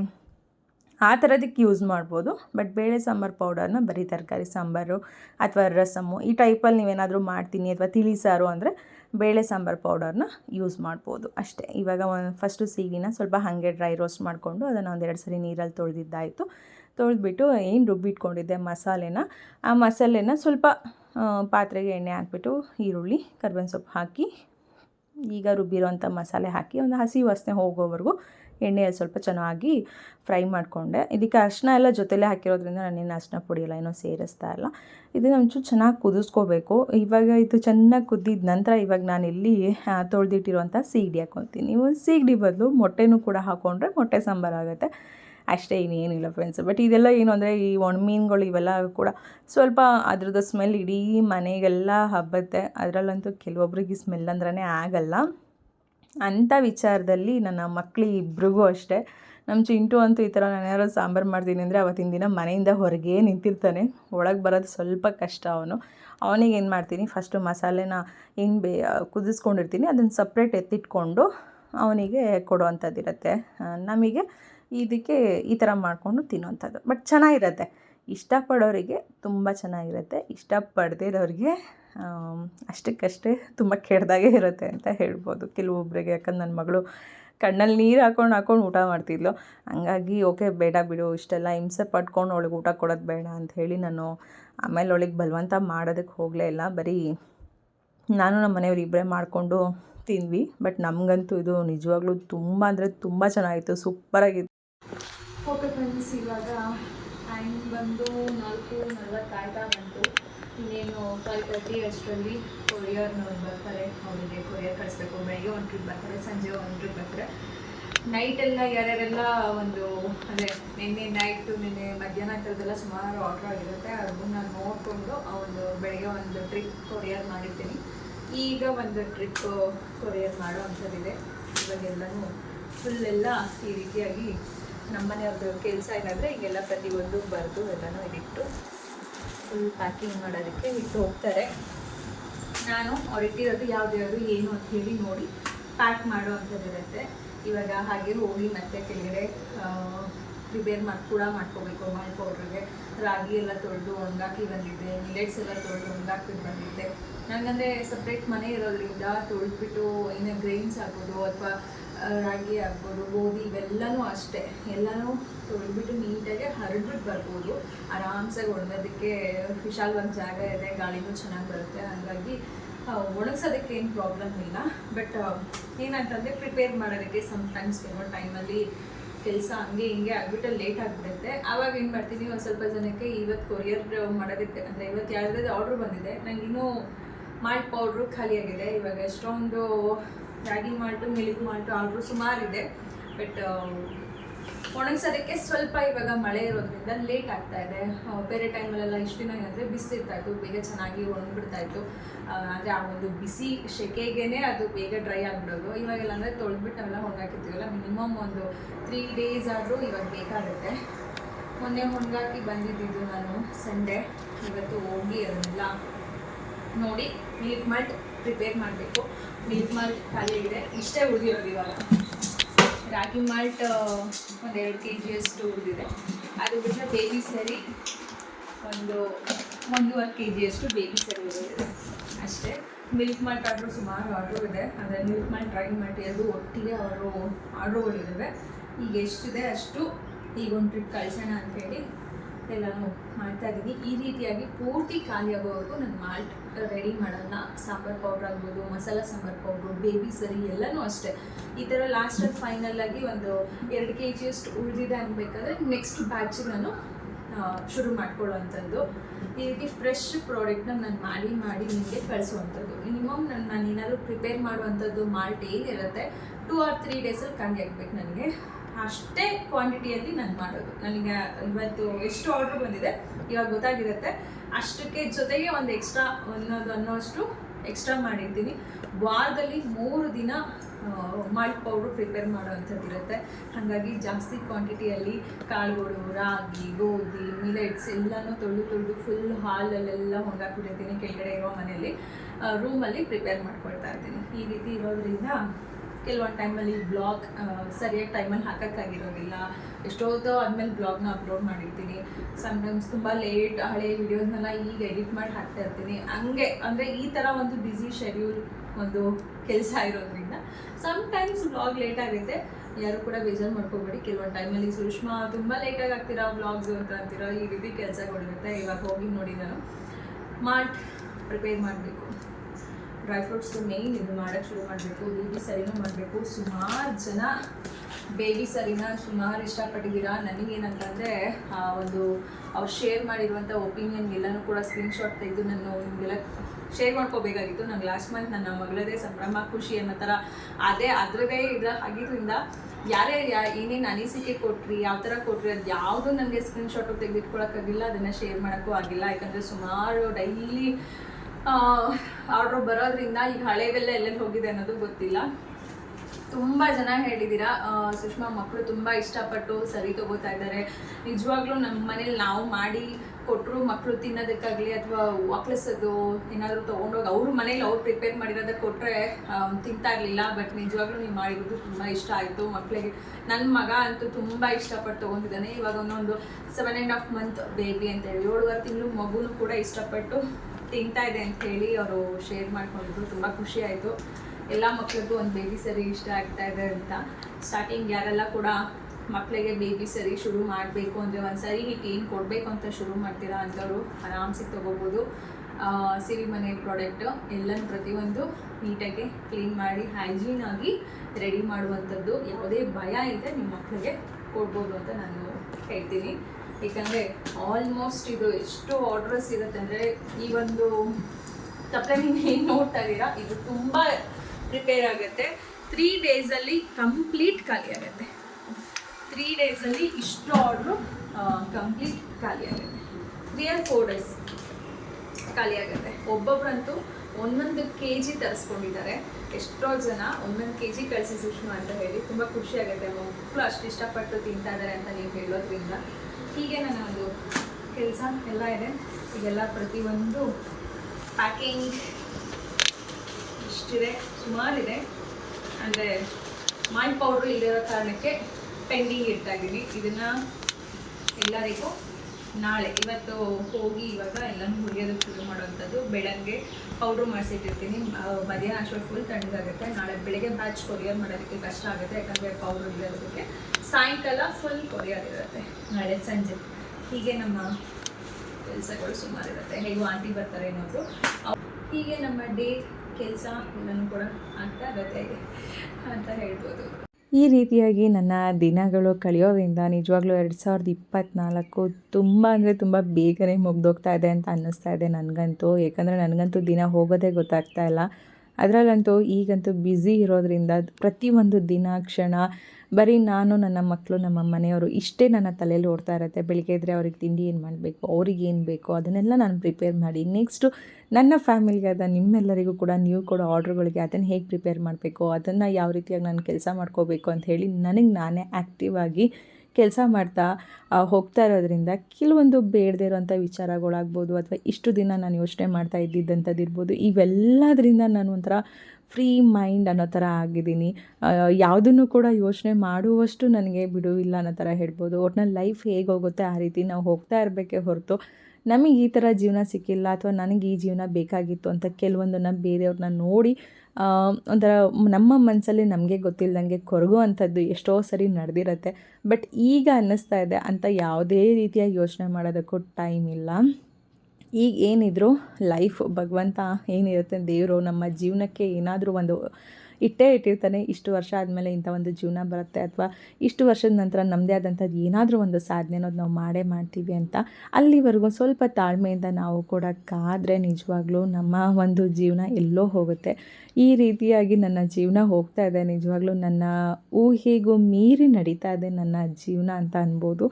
ಆ ಥರದಕ್ಕೆ ಯೂಸ್ ಮಾಡ್ಬೋದು. ಬಟ್ ಬೇಳೆ ಸಾಂಬಾರು ಪೌಡರ್ನ ಬರೀ ತರಕಾರಿ ಸಾಂಬಾರು ಅಥವಾ ರಸಮ್ಮು ಈ ಟೈಪಲ್ಲಿ ನೀವೇನಾದರೂ ಮಾಡ್ತೀನಿ ಅಥವಾ ತಿಳಿ ಸಾರು ಅಂದರೆ ಬೇಳೆ ಸಾಂಬಾರು ಪೌಡರ್ನ ಯೂಸ್ ಮಾಡ್ಬೋದು. ಅಷ್ಟೇ. ಇವಾಗ ಒಂದು ಫಸ್ಟು ಸೀಗಿನ ಸ್ವಲ್ಪ ಹಾಗೆ ಡ್ರೈ ರೋಸ್ಟ್ ಮಾಡಿಕೊಂಡು ಅದನ್ನು ಒಂದೆರಡು ಸರಿ ನೀರಲ್ಲಿ ತೊಳೆದಿದ್ದಾಯಿತು. ತೊಳೆದ್ಬಿಟ್ಟು ಏನು ರುಬ್ಬಿಟ್ಕೊಂಡಿದ್ದೆ? ಮಸಾಲೆನ. ಆ ಮಸಾಲೆನ ಸ್ವಲ್ಪ ಪಾತ್ರೆಗೆ ಎಣ್ಣೆ ಹಾಕ್ಬಿಟ್ಟು ಈರುಳ್ಳಿ, ಕರ್ಬೇವಿನ ಸೊಪ್ಪು ಹಾಕಿ, ಈಗ ರುಬ್ಬಿರೋಂಥ ಮಸಾಲೆ ಹಾಕಿ ಒಂದು ಹಸಿ ವಾಸನೆ ಹೋಗೋವರೆಗೂ ಎಣ್ಣೆಯಲ್ಲಿ ಸ್ವಲ್ಪ ಚೆನ್ನಾಗಿ ಫ್ರೈ ಮಾಡಿಕೊಂಡೆ. ಇದಕ್ಕೆ ಅರಿಶಿನ ಎಲ್ಲ ಜೊತೆಲೇ ಹಾಕಿರೋದ್ರಿಂದ ನಾನೇನು ಅರಿಶಿನ ಪುಡಿ ಎಲ್ಲ ಏನೋ ಸೇರಿಸ್ತಾ ಇಲ್ಲ. ಇದನ್ನು ಒಂಚೂರು ಚೆನ್ನಾಗಿ ಕುದಿಸ್ಕೋಬೇಕು. ಇವಾಗ ಇದು ಚೆನ್ನಾಗಿ ಕುದ್ದಿದ ನಂತರ ಇವಾಗ ನಾನು ಇಲ್ಲಿ ತೊಳೆದಿಟ್ಟಿರುವಂಥ ಸೀಗಡಿ ಹಾಕ್ಕೊತೀನಿ ನೀವು ಸೀಗಡಿ ಬದಲು ಮೊಟ್ಟೆನೂ ಕೂಡ ಹಾಕ್ಕೊಂಡ್ರೆ ಮೊಟ್ಟೆ ಸಾಂಬಾರು ಆಗುತ್ತೆ ಅಷ್ಟೇ ಇನ್ನೇನಿಲ್ಲ ಫ್ರೆಂಡ್ಸ್ ಬಟ್ ಇದೆಲ್ಲ ಏನು ಅಂದರೆ ಈ ಒಣ ಮೀನುಗಳು ಇವೆಲ್ಲ ಕೂಡ ಸ್ವಲ್ಪ ಅದ್ರದ್ದು ಸ್ಮೆಲ್ ಇಡೀ ಮನೆಗೆಲ್ಲ ಹಬ್ಬತ್ತೆ ಅದರಲ್ಲಂತೂ ಕೆಲವೊಬ್ರಿಗೆ ಸ್ಮೆಲ್ ಅಂದ್ರೆ ಆಗಲ್ಲ. ಅಂಥ ವಿಚಾರದಲ್ಲಿ ನನ್ನ ಮಕ್ಕಳು ಇಬ್ರಿಗೂ ಅಷ್ಟೇ. ನಮ್ಮ ಚಿಂಟು ಅಂತೂ ಈ ಥರ ನಾನು ಯಾರೋ ಸಾಂಬಾರು ಮಾಡ್ತೀನಿ ಅಂದರೆ ಅವತ್ತಿನ ದಿನ ಮನೆಯಿಂದ ಹೊರಗೆ ನಿಂತಿರ್ತಾನೆ. ಒಳಗೆ ಬರೋದು ಸ್ವಲ್ಪ ಕಷ್ಟ ಅವನು. ಅವನಿಗೆ ಏನು ಮಾಡ್ತೀನಿ ಫಸ್ಟು ಮಸಾಲೆನ ಏನು ಬೇ, ಕುದಿಸ್ಕೊಂಡಿರ್ತೀನಿ. ಅದನ್ನು ಸಪ್ರೇಟ್ ಎತ್ತಿಟ್ಕೊಂಡು ಅವನಿಗೆ ಕೊಡುವಂಥದ್ದಿರುತ್ತೆ. ನಮಗೆ ಇದಕ್ಕೆ ಈ ಥರ ಮಾಡಿಕೊಂಡು ತಿನ್ನುವಂಥದ್ದು. ಬಟ್ ಚೆನ್ನಾಗಿರತ್ತೆ. ಇಷ್ಟಪಡೋರಿಗೆ ತುಂಬ ಚೆನ್ನಾಗಿರುತ್ತೆ. ಇಷ್ಟಪಡದಿರೋರಿಗೆ ಅಷ್ಟಕ್ಕಷ್ಟೇ ತುಂಬ ಕೆಟ್ಟದಾಗೆ ಇರುತ್ತೆ ಅಂತ ಹೇಳ್ಬೋದು. ಕೆಲವೊಬ್ಬರಿಗೆ ಯಾಕಂದ್ರೆ ನನ್ನ ಮಗಳು ಕಣ್ಣಲ್ಲಿ ನೀರು ಹಾಕೊಂಡು ಹಾಕೊಂಡು ಊಟ ಮಾಡ್ತಿದ್ಲು. ಹಂಗಾಗಿ, ಓಕೆ, ಬೇಡ ಬಿಡು, ಇಷ್ಟೆಲ್ಲ ಹಿಂಸೆ ಪಡ್ಕೊಂಡು ಅವಳಿಗೆ ಊಟ ಕೊಡೋದು ಬೇಡ ಅಂತ ಹೇಳಿ ನಾನು ಆಮೇಲೆ ಅವಳಿಗೆ ಬಲವಂತ ಮಾಡೋದಕ್ಕೆ ಹೋಗಲೇ ಇಲ್ಲ. ಬರೀ ನಾನು ನಮ್ಮ ಮನೆಯವ್ರು ಇಬ್ಬರೇ ಮಾಡಿಕೊಂಡು ತಿಂದ್ವಿ. ಬಟ್ ನಮಗಂತೂ ಇದು ನಿಜವಾಗ್ಲೂ ತುಂಬ ಅಂದರೆ ತುಂಬ ಚೆನ್ನಾಗಿತ್ತು. ಸೂಪರಾಗಿತ್ತು. ಫ್ರೆಂಡ್ಸ್ ಇವಾಗ ಟೈಮ್ ಬಂದು ನಾಲ್ಕು ನಲ್ವತ್ತಾಯ್ತಾ ಬಂತು. ಇನ್ನೇನು ಫೈವ್ ತರ್ಟಿ ಅಷ್ಟರಲ್ಲಿ ಕೊರಿಯರ್ನವ್ರು ಬರ್ತಾರೆ. ಅವರಿಗೆ ಕೊರಿಯರ್ ಕಳಿಸ್ಬೇಕು. ಬೆಳಗ್ಗೆ ಒಂದು ಟ್ರಿಪ್ ಬರ್ತಾರೆ, ಸಂಜೆ ಒಂದು ಟ್ರಿಪ್ ಬರ್ತಾರೆ. ನೈಟೆಲ್ಲ ಯಾರ್ಯಾರೆಲ್ಲ ಒಂದು, ಅಂದರೆ ನಿನ್ನೆ ನೈಟು ನಿನ್ನೆ ಮಧ್ಯಾಹ್ನ ಥರದ್ದೆಲ್ಲ ಸುಮಾರು ಆರ್ಡ್ರ್ ಆಗಿರುತ್ತೆ. ಅದನ್ನ ನೋಡಿಕೊಂಡು ಒಂದು ಬೆಳಗ್ಗೆ ಒಂದು ಟ್ರಿಪ್ ಕೊರಿಯರ್ ಮಾಡಿರ್ತೀನಿ. ಈಗ ಒಂದು ಟ್ರಿಪ್ ಕೊರಿಯರ್ ಮಾಡೋ ಅಂಥದ್ದಿದೆ ಇವಾಗೆಲ್ಲನೂ ಫುಲ್ ಎಲ್ಲ ಈ ರೀತಿಯಾಗಿ ನಮ್ಮನೆಯವ್ರದ್ದು ಕೆಲಸ ಏನಾದರೆ ಈಗೆಲ್ಲ ಪ್ರತಿಯೊಂದು ಬರೆದು ಎಲ್ಲನೂ ಇದಿಟ್ಟು ಫುಲ್ ಪ್ಯಾಕಿಂಗ್ ಮಾಡೋದಕ್ಕೆ ಇಟ್ಟು ಹೋಗ್ತಾರೆ. ನಾನು ಅವ್ರು ಇಟ್ಟಿರೋದು ಯಾವ್ದು ಯಾವುದು ಏನು ಅಂತ ಹೇಳಿ ನೋಡಿ ಪ್ಯಾಕ್ ಮಾಡೋ ಅಂಥದ್ದಿರುತ್ತೆ ಇವಾಗ ಹಾಗೆ ಹೋಗಿ ಮತ್ತೆ ಕೆಳಗಡೆ ಪ್ರಿಪೇರ್ ಮಾಡಿ ಕೂಡ ಮಾಡ್ಕೋಬೇಕು ಮಾಲ್ ಪೌಡ್ರಿಗೆ ರಾಗಿ ಎಲ್ಲ ತೊಳೆದು ಒಣಗಾಕಿ ಬಂದಿದ್ದೆ ಮಿಲೆಟ್ಸ್ ಎಲ್ಲ ತೊಳೆದು ಒಣಗಾಕ್ಬಿಟ್ಟು ಬಂದಿದ್ದೆ ನನಗಂದರೆ ಸಪ್ರೇಟ್ ಮನೆ ಇರೋದ್ರಿಂದ ತೊಳೆದ್ಬಿಟ್ಟು ಇನ್ನು ಗ್ರೈನ್ಸ್ ಹಾಕೋದು ಅಥವಾ ರಾಗಿ ಆಗ್ಬೋದು, ಗೋಧಿ ಇವೆಲ್ಲನೂ ಅಷ್ಟೇ. ಎಲ್ಲನೂ ತೊಳೆದ್ಬಿಟ್ಟು ನೀಟಾಗಿ ಹರಡ್ಬಿಟ್ಟು ಬರ್ಬೋದು. ಆರಾಮ್ಸಾಗಿ ಒಣಗೋದಕ್ಕೆ ವಿಶಾಲವಾಗಿ ಜಾಗ ಇದೆ, ಗಾಳಿನೂ ಚೆನ್ನಾಗಿ ಬರುತ್ತೆ. ಹಾಗಾಗಿ ಒಣಗ್ಸೋದಕ್ಕೆ ಏನು ಪ್ರಾಬ್ಲಮ್ ಇಲ್ಲ. ಬಟ್ ಏನಂತಂದರೆ ಪ್ರಿಪೇರ್ ಮಾಡೋದಕ್ಕೆ ಸಮ್ಟೈಮ್ಸ್ ಕೆಲವು ಟೈಮಲ್ಲಿ ಕೆಲಸ ಹಂಗೆ ಹಿಂಗೆ ಆಗ್ಬಿಟ್ಟು ಲೇಟ್ ಆಗಿಬಿಡುತ್ತೆ. ಆವಾಗ ಏನು ಮಾಡ್ತೀನಿ, ಒಂದು ಸ್ವಲ್ಪ ಜನಕ್ಕೆ ಇವತ್ತು ಕೊರಿಯರ್ ಮಾಡೋದಕ್ಕೆ, ಅಂದರೆ ಇವತ್ತು ಯಾರ್ದಾದ್ರು ಆರ್ಡ್ರ್ ಬಂದಿದೆ, ನಂಗೆ ಇನ್ನೂ ಮಾಲ್ಟ್ ಪೌಡ್ರು ಖಾಲಿಯಾಗಿದೆ. ಇವಾಗ ಎಷ್ಟೊಂದು ರಾಗಿ ಮಾಲ್ಟು, ಮಿಲ್ಕ್ ಮಾಲ್ಟು ಆರ್ಡ್ರು ಸುಮಾರಿದೆ ಬಟ್ ಒಣಗಿಸೋದಕ್ಕೆ ಸ್ವಲ್ಪ ಇವಾಗ ಮಳೆ ಇರೋದ್ರಿಂದ ಲೇಟ್ ಆಗ್ತಾ ಇದೆ. ಬೇರೆ ಟೈಮಲ್ಲೆಲ್ಲ ಇಷ್ಟು ದಿನ ಏನಂದರೆ ಬಿಸಿಲಿರ್ತಾ ಇತ್ತು, ಬೇಗ ಚೆನ್ನಾಗಿ ಒಣಗಿಬಿಡ್ತಾ ಇತ್ತು. ಅಂದರೆ ಆ ಒಂದು ಬಿಸಿ ಸೆಕೆಗೇನೆ ಅದು ಬೇಗ ಡ್ರೈ ಆಗಿಬಿಡೋದು. ಇವಾಗೆಲ್ಲ ಅಂದರೆ ತೊಳೆದ್ಬಿಟ್ಟು ನಾವೆಲ್ಲ ಒಣಗಾಕಿರ್ತೀವಲ್ಲ ಮಿನಿಮಮ್ ಒಂದು ತ್ರೀ ಡೇಸ್ ಆದರೂ ಇವಾಗ ಬೇಕಾಗುತ್ತೆ. ಮೊನ್ನೆ ಒಣಗಾಕಿ ಬಂದಿದ್ದಿದ್ದು ನಾನು ಸಂಡೆ. ಇವತ್ತು ಹೋಗಿ ಅದನ್ನೆಲ್ಲ ನೋಡಿ, ಮಿಲ್ಕ್ ಮಾಲ್ಟ್ ಪ್ರಿಪೇರ್ ಮಾಡಬೇಕು. ಮಿಲ್ಕ್ ಮಾಲ್ಟ್ ಖಾಲಿ ಇದೆ. ಇಷ್ಟೇ ಉಳಿದಿರೋದು ಇವಾಗ. ರಾಗಿ ಮಾಲ್ಟ್ ಒಂದು ಎರಡು ಕೆ ಜಿಯಷ್ಟು ಉಳಿದಿದೆ. ಅದು ಬಿಟ್ಟರೆ ಬೇಬಿ ಸರಿ ಒಂದು ಒಂದೂವರೆ ಕೆ ಜಿಯಷ್ಟು ಬೇಬಿ ಸರಿ ಉಳಿದಿದೆ. ಅಷ್ಟೇ. ಮಿಲ್ಕ್ ಮಾಲ್ಟ್ ಆರ್ಡ್ರು ಸುಮಾರು ಆರ್ಡ್ರು ಇದೆ. ಅಂದರೆ ಮಿಲ್ಕ್ ಮಾಲ್ಟ್ ಡ್ರೈ ಮಾಲ್ಟ್ ಎರಡು ಒಟ್ಟಿಗೆ ಅವರು ಆರ್ಡ್ರುಗಳಿದ್ದಾವೆ. ಈಗ ಎಷ್ಟಿದೆ ಅಷ್ಟು ಈಗ ಒಂದು ಟ್ರಿಪ್ ಕಳ್ಸೋಣ ಅಂತೇಳಿ ಎಲ್ಲನೂ ಮಾಡ್ತಾ ಇದ್ದೀನಿ. ಈ ರೀತಿಯಾಗಿ ಪೂರ್ತಿ ಖಾಲಿಯಾಗೋವರೆಗೂ ನಾನು ಮಾಲ್ಟ್ ರೆಡಿ ಮಾಡೋಣ ಸಾಂಬಾರ್ ಪೌಡ್ರ್ ಆಗ್ಬೋದು, ಮಸಾಲ ಸಾಂಬಾರ್ ಪೌಡ್ರು ಬೇಬಿ ಸರಿ ಎಲ್ಲನೂ ಅಷ್ಟೇ. ಈ ಥರ ಲಾಸ್ಟಲ್ಲಿ ಫೈನಲ್ ಆಗಿ ಒಂದು ಎರಡು ಕೆ ಜಿಯಷ್ಟು ಉಳಿದಿದೆ ಅನ್ಬೇಕಾದ್ರೆ ನೆಕ್ಸ್ಟ್ ಬ್ಯಾಚ್ ನಾನು ಶುರು ಮಾಡ್ಕೊಳ್ಳೋವಂಥದ್ದು. ಈ ರೀತಿ ಫ್ರೆಶ್ ಪ್ರಾಡಕ್ಟ್ನ ನಾನು ಮಾಡಿ ಮಾಡಿ ನಿಮಗೆ ಕಳಿಸುವಂಥದ್ದು. ಮಿನಿಮಮ್ ನಾನು ನಾನು ಏನಾದರೂ ಪ್ರಿಪೇರ್ ಮಾಡುವಂಥದ್ದು ಮಾಲ್ಟ್ ಏನಿರುತ್ತೆ ಟೂ ಆರ್ ತ್ರೀ ಡೇಸಲ್ಲಿ ಖಾಲಿ ಆಗಬೇಕು ನನಗೆ. ಅಷ್ಟೇ ಕ್ವಾಂಟಿಟಿಯಲ್ಲಿ ನಾನು ಮಾಡೋದು. ನನಗೆ ಇವತ್ತು ಎಷ್ಟು ಆರ್ಡ್ರ್ ಬಂದಿದೆ, ಇವಾಗ ಗೊತ್ತಾಗಿರುತ್ತೆ. ಅಷ್ಟಕ್ಕೆ ಜೊತೆಗೆ ಒಂದು ಎಕ್ಸ್ಟ್ರಾ ಅನ್ನೋದು ಅನ್ನೋಷ್ಟು ಎಕ್ಸ್ಟ್ರಾ ಮಾಡಿರ್ತೀನಿ. ವಾರದಲ್ಲಿ ಮೂರು ದಿನ ಮಾಲ್ಟ್ ಪೌಡ್ರ್ ಪ್ರಿಪೇರ್ ಮಾಡೋವಂಥದ್ದು ಇರುತ್ತೆ. ಹಾಗಾಗಿ ಜಾಸ್ತಿ ಕ್ವಾಂಟಿಟಿಯಲ್ಲಿ ಕಾಳುಗಳು, ರಾಗಿ, ಗೋಧಿ ಮಿಲೆಟ್ಸ್ ಎಲ್ಲನೂ ತೊಳೆದು ತೊಳೆದು ಫುಲ್ ಹಾಲಲ್ಲೆಲ್ಲ ಹೊಂಗಾಕ್ಬಿಟ್ಟಿರ್ತೀನಿ ಕೆಳಗಡೆ ಇರೋ ಮನೆಯಲ್ಲಿ. ರೂಮಲ್ಲಿ ಪ್ರಿಪೇರ್ ಮಾಡ್ಕೊಳ್ತಾ ಇರ್ತೀನಿ. ಈ ರೀತಿ ಇರೋದ್ರಿಂದ ಕೆಲವೊಂದು ಟೈಮಲ್ಲಿ ಬ್ಲಾಗ್ ಸರಿಯಾಗಿ ಟೈಮಲ್ಲಿ ಹಾಕೋಕ್ಕಾಗಿರೋದಿಲ್ಲ ಎಷ್ಟೋದು ಆದಮೇಲೆ ಬ್ಲಾಗ್ನ ಅಪ್ಲೋಡ್ ಮಾಡಿರ್ತೀನಿ. ಸಮ್ಟೈಮ್ಸ್ ತುಂಬ ಲೇಟ್ ಹಳೆ ವಿಡಿಯೋಸ್ನೆಲ್ಲ ಈಗ ಎಡಿಟ್ ಮಾಡಿ ಹಾಕ್ತಾ ಇರ್ತೀನಿ. ಹಂಗೆ, ಅಂದರೆ ಈ ಥರ ಒಂದು ಬ್ಯುಸಿ ಶೆಡ್ಯೂಲ್ ಒಂದು ಕೆಲಸ ಇರೋದ್ರಿಂದ ಸಮ್ಟೈಮ್ಸ್ ಬ್ಲಾಗ್ ಲೇಟ್ ಆಗುತ್ತೆ. ಯಾರು ಕೂಡ ಬೇಜಾರು ಮಾಡ್ಕೋಬೇಡಿ. ಕೆಲವೊಂದು ಟೈಮಲ್ಲಿ ಸುಷ್ಮಾ, ತುಂಬ ಲೇಟಾಗಿ ಆಗ್ತೀರಾ ಬ್ಲಾಗ್ಸ್ ಅಂತ ಅಂತೀರಾ? ಈ ರೀತಿ ಕೆಲಸಗಳಿರುತ್ತೆ ಇವಾಗ ಹೋಗಿ ನೋಡಿ ನಾನು. ಮಾಡ್ ಪ್ರಿಪೇರ್ ಮಾಡಬೇಕು. ಡ್ರೈ ಫ್ರೂಟ್ಸ್ ಮೇನ್ ಇದು ಮಾಡೋಕ್ಕೆ ಶುರು ಮಾಡಬೇಕು ಬೇಬಿ ಸರಿನೂ ಮಾಡಬೇಕು. ಸುಮಾರು ಜನ ಬೇಬಿ ಸರಿನ ಸುಮಾರು ಇಷ್ಟಪಟ್ಟಿದ್ದೀರಾ? ನನಗೇನಂತಂದರೆ, ಆ, ಒಂದು ಅವ್ರು ಶೇರ್ ಮಾಡಿರುವಂಥ ಒಪಿನಿಯನ್ ಎಲ್ಲನೂ ಕೂಡ ಸ್ಕ್ರೀನ್ಶಾಟ್ ತೆಗೆದು ನಾನು ನಿಮಗೆಲ್ಲ ಶೇರ್ ಮಾಡ್ಕೋಬೇಕಾಗಿತ್ತು. ನಂಗೆ ಲಾಸ್ಟ್ ಮಂತ್ ನನ್ನ ಮಗಳದೇ ಸಂಭ್ರಮ, ಖುಷಿ ಅನ್ನೋ ಥರ ಅದೇ ಅದರದೇ ಇದ್ರ ಆಗಿದ್ದರಿಂದ ಯಾರೇ ಯಾ, ಏನೇನು ಅನಿಸಿಕೆ ಕೊಟ್ರಿ, ಯಾವ ಥರ ಕೊಟ್ರಿ, ಅದು ಯಾವುದು ನನಗೆ ಸ್ಕ್ರೀನ್ಶಾಟು ತೆಗೆದಿಟ್ಕೊಳಕ್ಕಾಗಿಲ್ಲ, ಅದನ್ನು ಶೇರ್ ಮಾಡೋಕ್ಕೂ ಆಗಿಲ್ಲ. ಯಾಕಂದರೆ ಸುಮಾರು ಡೈಲಿ ಆರ್ಡ್ರ್ ಬರೋದ್ರಿಂದ ಈಗ ಹಳೇವೆಲ್ಲ ಎಲ್ಲೆಲ್ಲಿ ಹೋಗಿದೆ ಅನ್ನೋದು ಗೊತ್ತಿಲ್ಲ. ತುಂಬ ಜನ ಹೇಳಿದ್ದೀರಾ ಸುಷ್ಮಾ ಮಕ್ಕಳು ತುಂಬ ಇಷ್ಟಪಟ್ಟು ಸರಿ ತಗೋತಾ ಇದ್ದಾರೆ. ನಿಜವಾಗ್ಲೂ ನಮ್ಮ ಮನೇಲಿ ನಾವು ಮಾಡಿ ಕೊಟ್ಟರು ಮಕ್ಕಳು ತಿನ್ನೋದಕ್ಕಾಗಲಿ ಅಥವಾ ವಾಕ್ಲಿಸೋದು ಏನಾದರೂ ತೊಗೊಂಡೋಗಿ ಅವ್ರ ಮನೇಲಿ ಅವ್ರು ಪ್ರಿಪೇರ್ ಮಾಡಿರೋದಕ್ಕೆ ಕೊಟ್ಟರೆ ತಿಂತಾ ಇರಲಿಲ್ಲ. ಬಟ್ ನಿಜವಾಗ್ಲೂ ನೀವು ಮಾಡಿರೋದು ತುಂಬ ಇಷ್ಟ ಆಯಿತು. ಮಕ್ಕಳಿಗೆ ನನ್ನ ಮಗ ಅಂತೂ ತುಂಬ ಇಷ್ಟಪಟ್ಟು ತೊಗೊಂಡಿದ್ದಾನೆ. ಇವಾಗ ಒಂದೊಂದು seven and half month baby ಅಂತ ಹೇಳಿ, ಏಳುವರೆ ತಿಂಗಳು ಮಗುನೂ ಕೂಡ ಇಷ್ಟಪಟ್ಟು ತಿಂತಾ ಇದೆ ಅಂತ ಹೇಳಿ ಅವರು ಶೇರ್ ಮಾಡ್ಕೊಂಡಿದ್ರು. ತುಂಬ ಖುಷಿ ಆಯಿತು. ಎಲ್ಲ ಮಕ್ಕಳಿಗೂ ಒಂದು ಬೇಬಿ ಸರಿ ಇಷ್ಟ ಆಗ್ತಾ ಇದೆ ಅಂತ. ಸ್ಟಾರ್ಟಿಂಗ್ ಯಾರೆಲ್ಲ ಕೂಡ ಮಕ್ಕಳಿಗೆ ಬೇಬಿ ಸರಿ ಶುರು ಮಾಡಬೇಕು ಅಂದರೆ ಒಂದು ಸರಿ ಹಿಟ್ಟು ಏನು ಕೊಡಬೇಕು ಅಂತ ಶುರು ಮಾಡ್ತೀರಾ ಅಂಥವ್ರು ಆರಾಮ್ಸೆ ತೊಗೋಬೋದು. ಆ, ಸಿರಿ ಮನೆ ಪ್ರಾಡಕ್ಟು ಎಲ್ಲನೂ ಪ್ರತಿಯೊಂದು ನೀಟಾಗಿ ಕ್ಲೀನ್ ಮಾಡಿ ಹೈಜೀನ್ ಆಗಿ ರೆಡಿ ಮಾಡುವಂಥದ್ದು. ಯಾವುದೇ ಭಯ ಇದೆ ನಿಮ್ಮ ಮಕ್ಕಳಿಗೆ ಕೊಡ್ಬೋದು ಅಂತ ನಾನು ಹೇಳ್ತೀನಿ. ಏಕೆಂದರೆ ಆಲ್ಮೋಸ್ಟ್ ಇದು ಎಷ್ಟು ಆರ್ಡ್ರಸ್ ಇರುತ್ತೆ ಅಂದರೆ ಈ ಒಂದು ತಪ್ಪಲೆ ನೀವು ಏನು ನೋಡ್ತಾ ಇದ್ದೀರಾ, ಇದು ತುಂಬ ಪ್ರಿಪೇರ್ ಆಗುತ್ತೆ. ತ್ರೀ ಡೇಸಲ್ಲಿ ಕಂಪ್ಲೀಟ್ ಖಾಲಿ ಆಗುತ್ತೆ. ತ್ರೀ ಡೇಸಲ್ಲಿ ಇಷ್ಟು ಆರ್ಡ್ರು ಕಂಪ್ಲೀಟ್ ಖಾಲಿ ಆಗುತ್ತೆ. ತ್ರೀ ಆರ್ ಫೋರ್ ಡೇಸ್ ಖಾಲಿ ಆಗುತ್ತೆ. ಒಬ್ಬೊಬ್ರಂತೂ ಒಂದೊಂದು ಕೆ ಜಿ ತರಿಸ್ಕೊಂಡಿದ್ದಾರೆ. ಎಷ್ಟೋ ಜನ ಒಂದೊಂದು ಕೆ ಜಿ ಕಳಿಸಿ ಸುಷ್ಮಾ ಅಂತ ಹೇಳಿ ತುಂಬ ಖುಷಿ ಆಗುತ್ತೆ. ಮಕ್ಕಳು ಅಷ್ಟು ಇಷ್ಟಪಟ್ಟು ತಿಂತಾ ಇದ್ದಾರೆ ಅಂತ ನೀವು ಹೇಳೋದ್ರಿಂದ. ಹೀಗೆ ನನ್ನದು ಕೆಲಸ ಎಲ್ಲ ಇದೆ. ಈಗೆಲ್ಲ ಪ್ರತಿಯೊಂದು ಪ್ಯಾಕಿಂಗ್ ಇಷ್ಟಿದೆ. ಸುಮಾರಿದೆ. ಅಂದರೆ ಮಾಲ್ ಪೌಡ್ರು ಇಲ್ಲಿರೋ ಕಾರಣಕ್ಕೆ ಪೆಂಡಿಂಗ್ ಇಡ್ತಾ ಇದ್ದೀನಿ ಇದನ್ನು ಎಲ್ಲರಿಗೂ ನಾಳೆ, ಇವತ್ತು ಹೋಗಿ ಇವಾಗ ಎಲ್ಲನೂ ಹುರಿಯೋದಕ್ಕೆ ಶುರು ಮಾಡುವಂಥದ್ದು ಬೆಳಗ್ಗೆ ಪೌಡ್ರ್ ಮಾಡಿಸಿಟ್ಟಿರ್ತೀನಿ. ಮಧ್ಯಾಹ್ನ ಅಷ್ಟು ಫುಲ್ ತಣ್ಣಗಾಗುತ್ತೆ. ನಾಳೆ ಬೆಳಗ್ಗೆ ಬ್ಯಾಚ್ ಕೊರಿಯರ್ ಮಾಡೋದಕ್ಕೆ ಕಷ್ಟ ಆಗುತ್ತೆ. ಯಾಕಂದರೆ ಪೌಡ್ರ್ ಇರೋದಕ್ಕೆ. ಸಾಯಂಕಾಲ ಫುಲ್ ಕೊರಿಯರ್ ಇರುತ್ತೆ ನಾಳೆ ಸಂಜೆ. ಹೀಗೆ ನಮ್ಮ ಕೆಲಸಗಳು ಸುಮಾರು ಇರುತ್ತೆ ಹೇಗೂ ಆಂಟಿ ಬರ್ತಾರೆ ಅನ್ನೋದು. ಹೀಗೆ ನಮ್ಮ ಡೇ ಕೆಲಸ ಎಲ್ಲನೂ ಕೂಡ ಆಗ್ತಾ ಇರುತ್ತೆ. ಅಂತ ಹೇಳ್ಬೋದು. ಈ ರೀತಿಯಾಗಿ ನನ್ನ ದಿನಗಳು ಕಳೆಯೋದ್ರಿಂದ ನಿಜವಾಗ್ಲೂ ಎರಡು ಸಾವಿರದ ಇಪ್ಪತ್ತ್ನಾಲ್ಕು ತುಂಬ ಅಂದರೆ ತುಂಬ ಬೇಗನೆ ಮುಗ್ದೋಗ್ತಾ ಇದೆ ಅಂತ ಅನ್ನಿಸ್ತಾ ಇದೆ ನನಗಂತೂ. ಏಕೆಂದರೆ ನನಗಂತೂ ದಿನ ಹೋಗೋದೇ ಗೊತ್ತಾಗ್ತಾ ಇಲ್ಲ. ಅದರಲ್ಲಂತೂ ಈಗಂತೂ ಬ್ಯುಸಿ ಇರೋದ್ರಿಂದ ಪ್ರತಿಯೊಂದು ದಿನ, ಕ್ಷಣ ಬರೀ ನಾನು, ನನ್ನ ಮಕ್ಕಳು ನಮ್ಮ ಮನೆಯವರು ಇಷ್ಟೇ ನನ್ನ ತಲೆಯಲ್ಲಿ ಓಡ್ತಾ ಇರುತ್ತೆ. ಬೆಳಿಗ್ಗೆ ಇದ್ದರೆ ಅವ್ರಿಗೆ ತಿಂಡಿ ಏನು ಮಾಡಬೇಕು, ಅವ್ರಿಗೆ ಏನು ಬೇಕು ಅದನ್ನೆಲ್ಲ ನಾನು ಪ್ರಿಪೇರ್ ಮಾಡಿ. ನೆಕ್ಸ್ಟು ನನ್ನ ಫ್ಯಾಮಿಲಿಗೆ ಅದ ನಿಮ್ಮೆಲ್ಲರಿಗೂ ಕೂಡ ನೀವು ಕೊಡೋ ಆರ್ಡ್ರ್ಗಳಿಗೆ ಅದನ್ನು ಹೇಗೆ ಪ್ರಿಪೇರ್ ಮಾಡಬೇಕು, ಅದನ್ನು ಯಾವ ರೀತಿಯಾಗಿ ನಾನು ಕೆಲಸ ಮಾಡ್ಕೋಬೇಕು ಅಂತ ಹೇಳಿ ನನಗೆ ನಾನೇ ಆ್ಯಕ್ಟಿವ್ ಆಗಿ ಕೆಲಸ ಮಾಡ್ತಾ ಹೋಗ್ತಾ ಇರೋದ್ರಿಂದ ಕೆಲವೊಂದು ಬೇಡದೇ ಇರೋವಂಥ ವಿಚಾರಗಳಾಗ್ಬೋದು ಅಥವಾ ಇಷ್ಟು ದಿನ ನಾನು ಯೋಚನೆ ಮಾಡ್ತಾ ಇದ್ದಿದ್ದಂಥದ್ದು ಇರ್ಬೋದು, ಇವೆಲ್ಲದರಿಂದ ನಾನು ಒಂಥರ ಫ್ರೀ ಮೈಂಡ್ ಅನ್ನೋ ಥರ ಆಗಿದ್ದೀನಿ. ಯಾವುದನ್ನು ಕೂಡ ಯೋಚನೆ ಮಾಡುವಷ್ಟು ನನಗೆ ಬಿಡುವಿಲ್ಲ ಅನ್ನೋ ಥರ ಹೇಳ್ಬೋದು. ಒಟ್ನಲ್ಲಿ ಲೈಫ್ ಹೇಗೆ ಹೋಗುತ್ತೆ ಆ ರೀತಿ ನಾವು ಹೋಗ್ತಾ ಇರಬೇಕೇ ಹೊರತು ನಮಗೆ ಈ ಥರ ಜೀವನ ಸಿಕ್ಕಿಲ್ಲ ಅಥವಾ ನನಗೆ ಈ ಜೀವನ ಬೇಕಾಗಿತ್ತು ಅಂತ ಕೆಲವೊಂದನ್ನು ಬೇರೆಯವ್ರನ್ನ ನೋಡಿ ಒಂಥರ ನಮ್ಮ ಮನಸ್ಸಲ್ಲಿ ನಮಗೆ ಗೊತ್ತಿಲ್ಲದಂಗೆ ಕೊರಗುವಂಥದ್ದು ಎಷ್ಟೋ ಸರಿ ನಡೆದಿರತ್ತೆ. ಬಟ್ ಈಗ ಅನ್ನಿಸ್ತಾ ಇದೆ ಅಂತ ಯಾವುದೇ ರೀತಿಯ ಯೋಚನೆ ಮಾಡೋದಕ್ಕೂ ಟೈಮ್ ಇಲ್ಲ. ಈಗ ಏನಿದ್ರು ಲೈಫ್ ಭಗವಂತ ಏನಿರುತ್ತೆ ದೇವರು ನಮ್ಮ ಜೀವನಕ್ಕೆ ಏನಾದರೂ ಒಂದು ಇಟ್ಟೇ ಇಟ್ಟಿರ್ತಾನೆ, ಇಷ್ಟು ವರ್ಷ ಆದಮೇಲೆ ಇಂಥ ಒಂದು ಜೀವನ ಬರುತ್ತೆ ಅಥವಾ ಇಷ್ಟು ವರ್ಷದ ನಂತರ ನಮ್ಮದೇ ಆದಂಥದ್ದು ಏನಾದರೂ ಒಂದು ಸಾಧನೆ ಅನ್ನೋದು ನಾವು ಮಾಡೇ ಮಾಡ್ತೀವಿ ಅಂತ ಅಲ್ಲಿವರೆಗೂ ಸ್ವಲ್ಪ ತಾಳ್ಮೆಯಿಂದ ನಾವು ಕೂಡ ಕಾದರೆ ನಿಜವಾಗ್ಲೂ ನಮ್ಮ ಒಂದು ಜೀವನ ಎಲ್ಲೋ ಹೋಗುತ್ತೆ. ಈ ರೀತಿಯಾಗಿ ನನ್ನ ಜೀವನ ಹೋಗ್ತಾ ಇದೆ, ನಿಜವಾಗ್ಲೂ ನನ್ನ ಊಹೆಗೂ ಮೀರಿ ನಡೀತಾ ಇದೆ ನನ್ನ ಜೀವನ ಅಂತ ಅನ್ಬೋದು.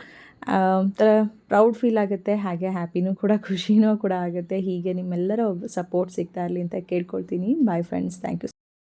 ಒಂಥರ ಪ್ರೌಡ್ ಫೀಲ್ ಆಗುತ್ತೆ, ಹಾಗೆ ಹ್ಯಾಪಿನೂ ಕೂಡ, ಖುಷಿನೂ ಕೂಡ ಆಗುತ್ತೆ. ಹೀಗೆ ನಿಮ್ಮೆಲ್ಲರ ಸಪೋರ್ಟ್ ಸಿಗ್ತಾ ಇರಲಿ ಅಂತ ಕೇಳ್ಕೊಳ್ತೀನಿ. Bye friends thank you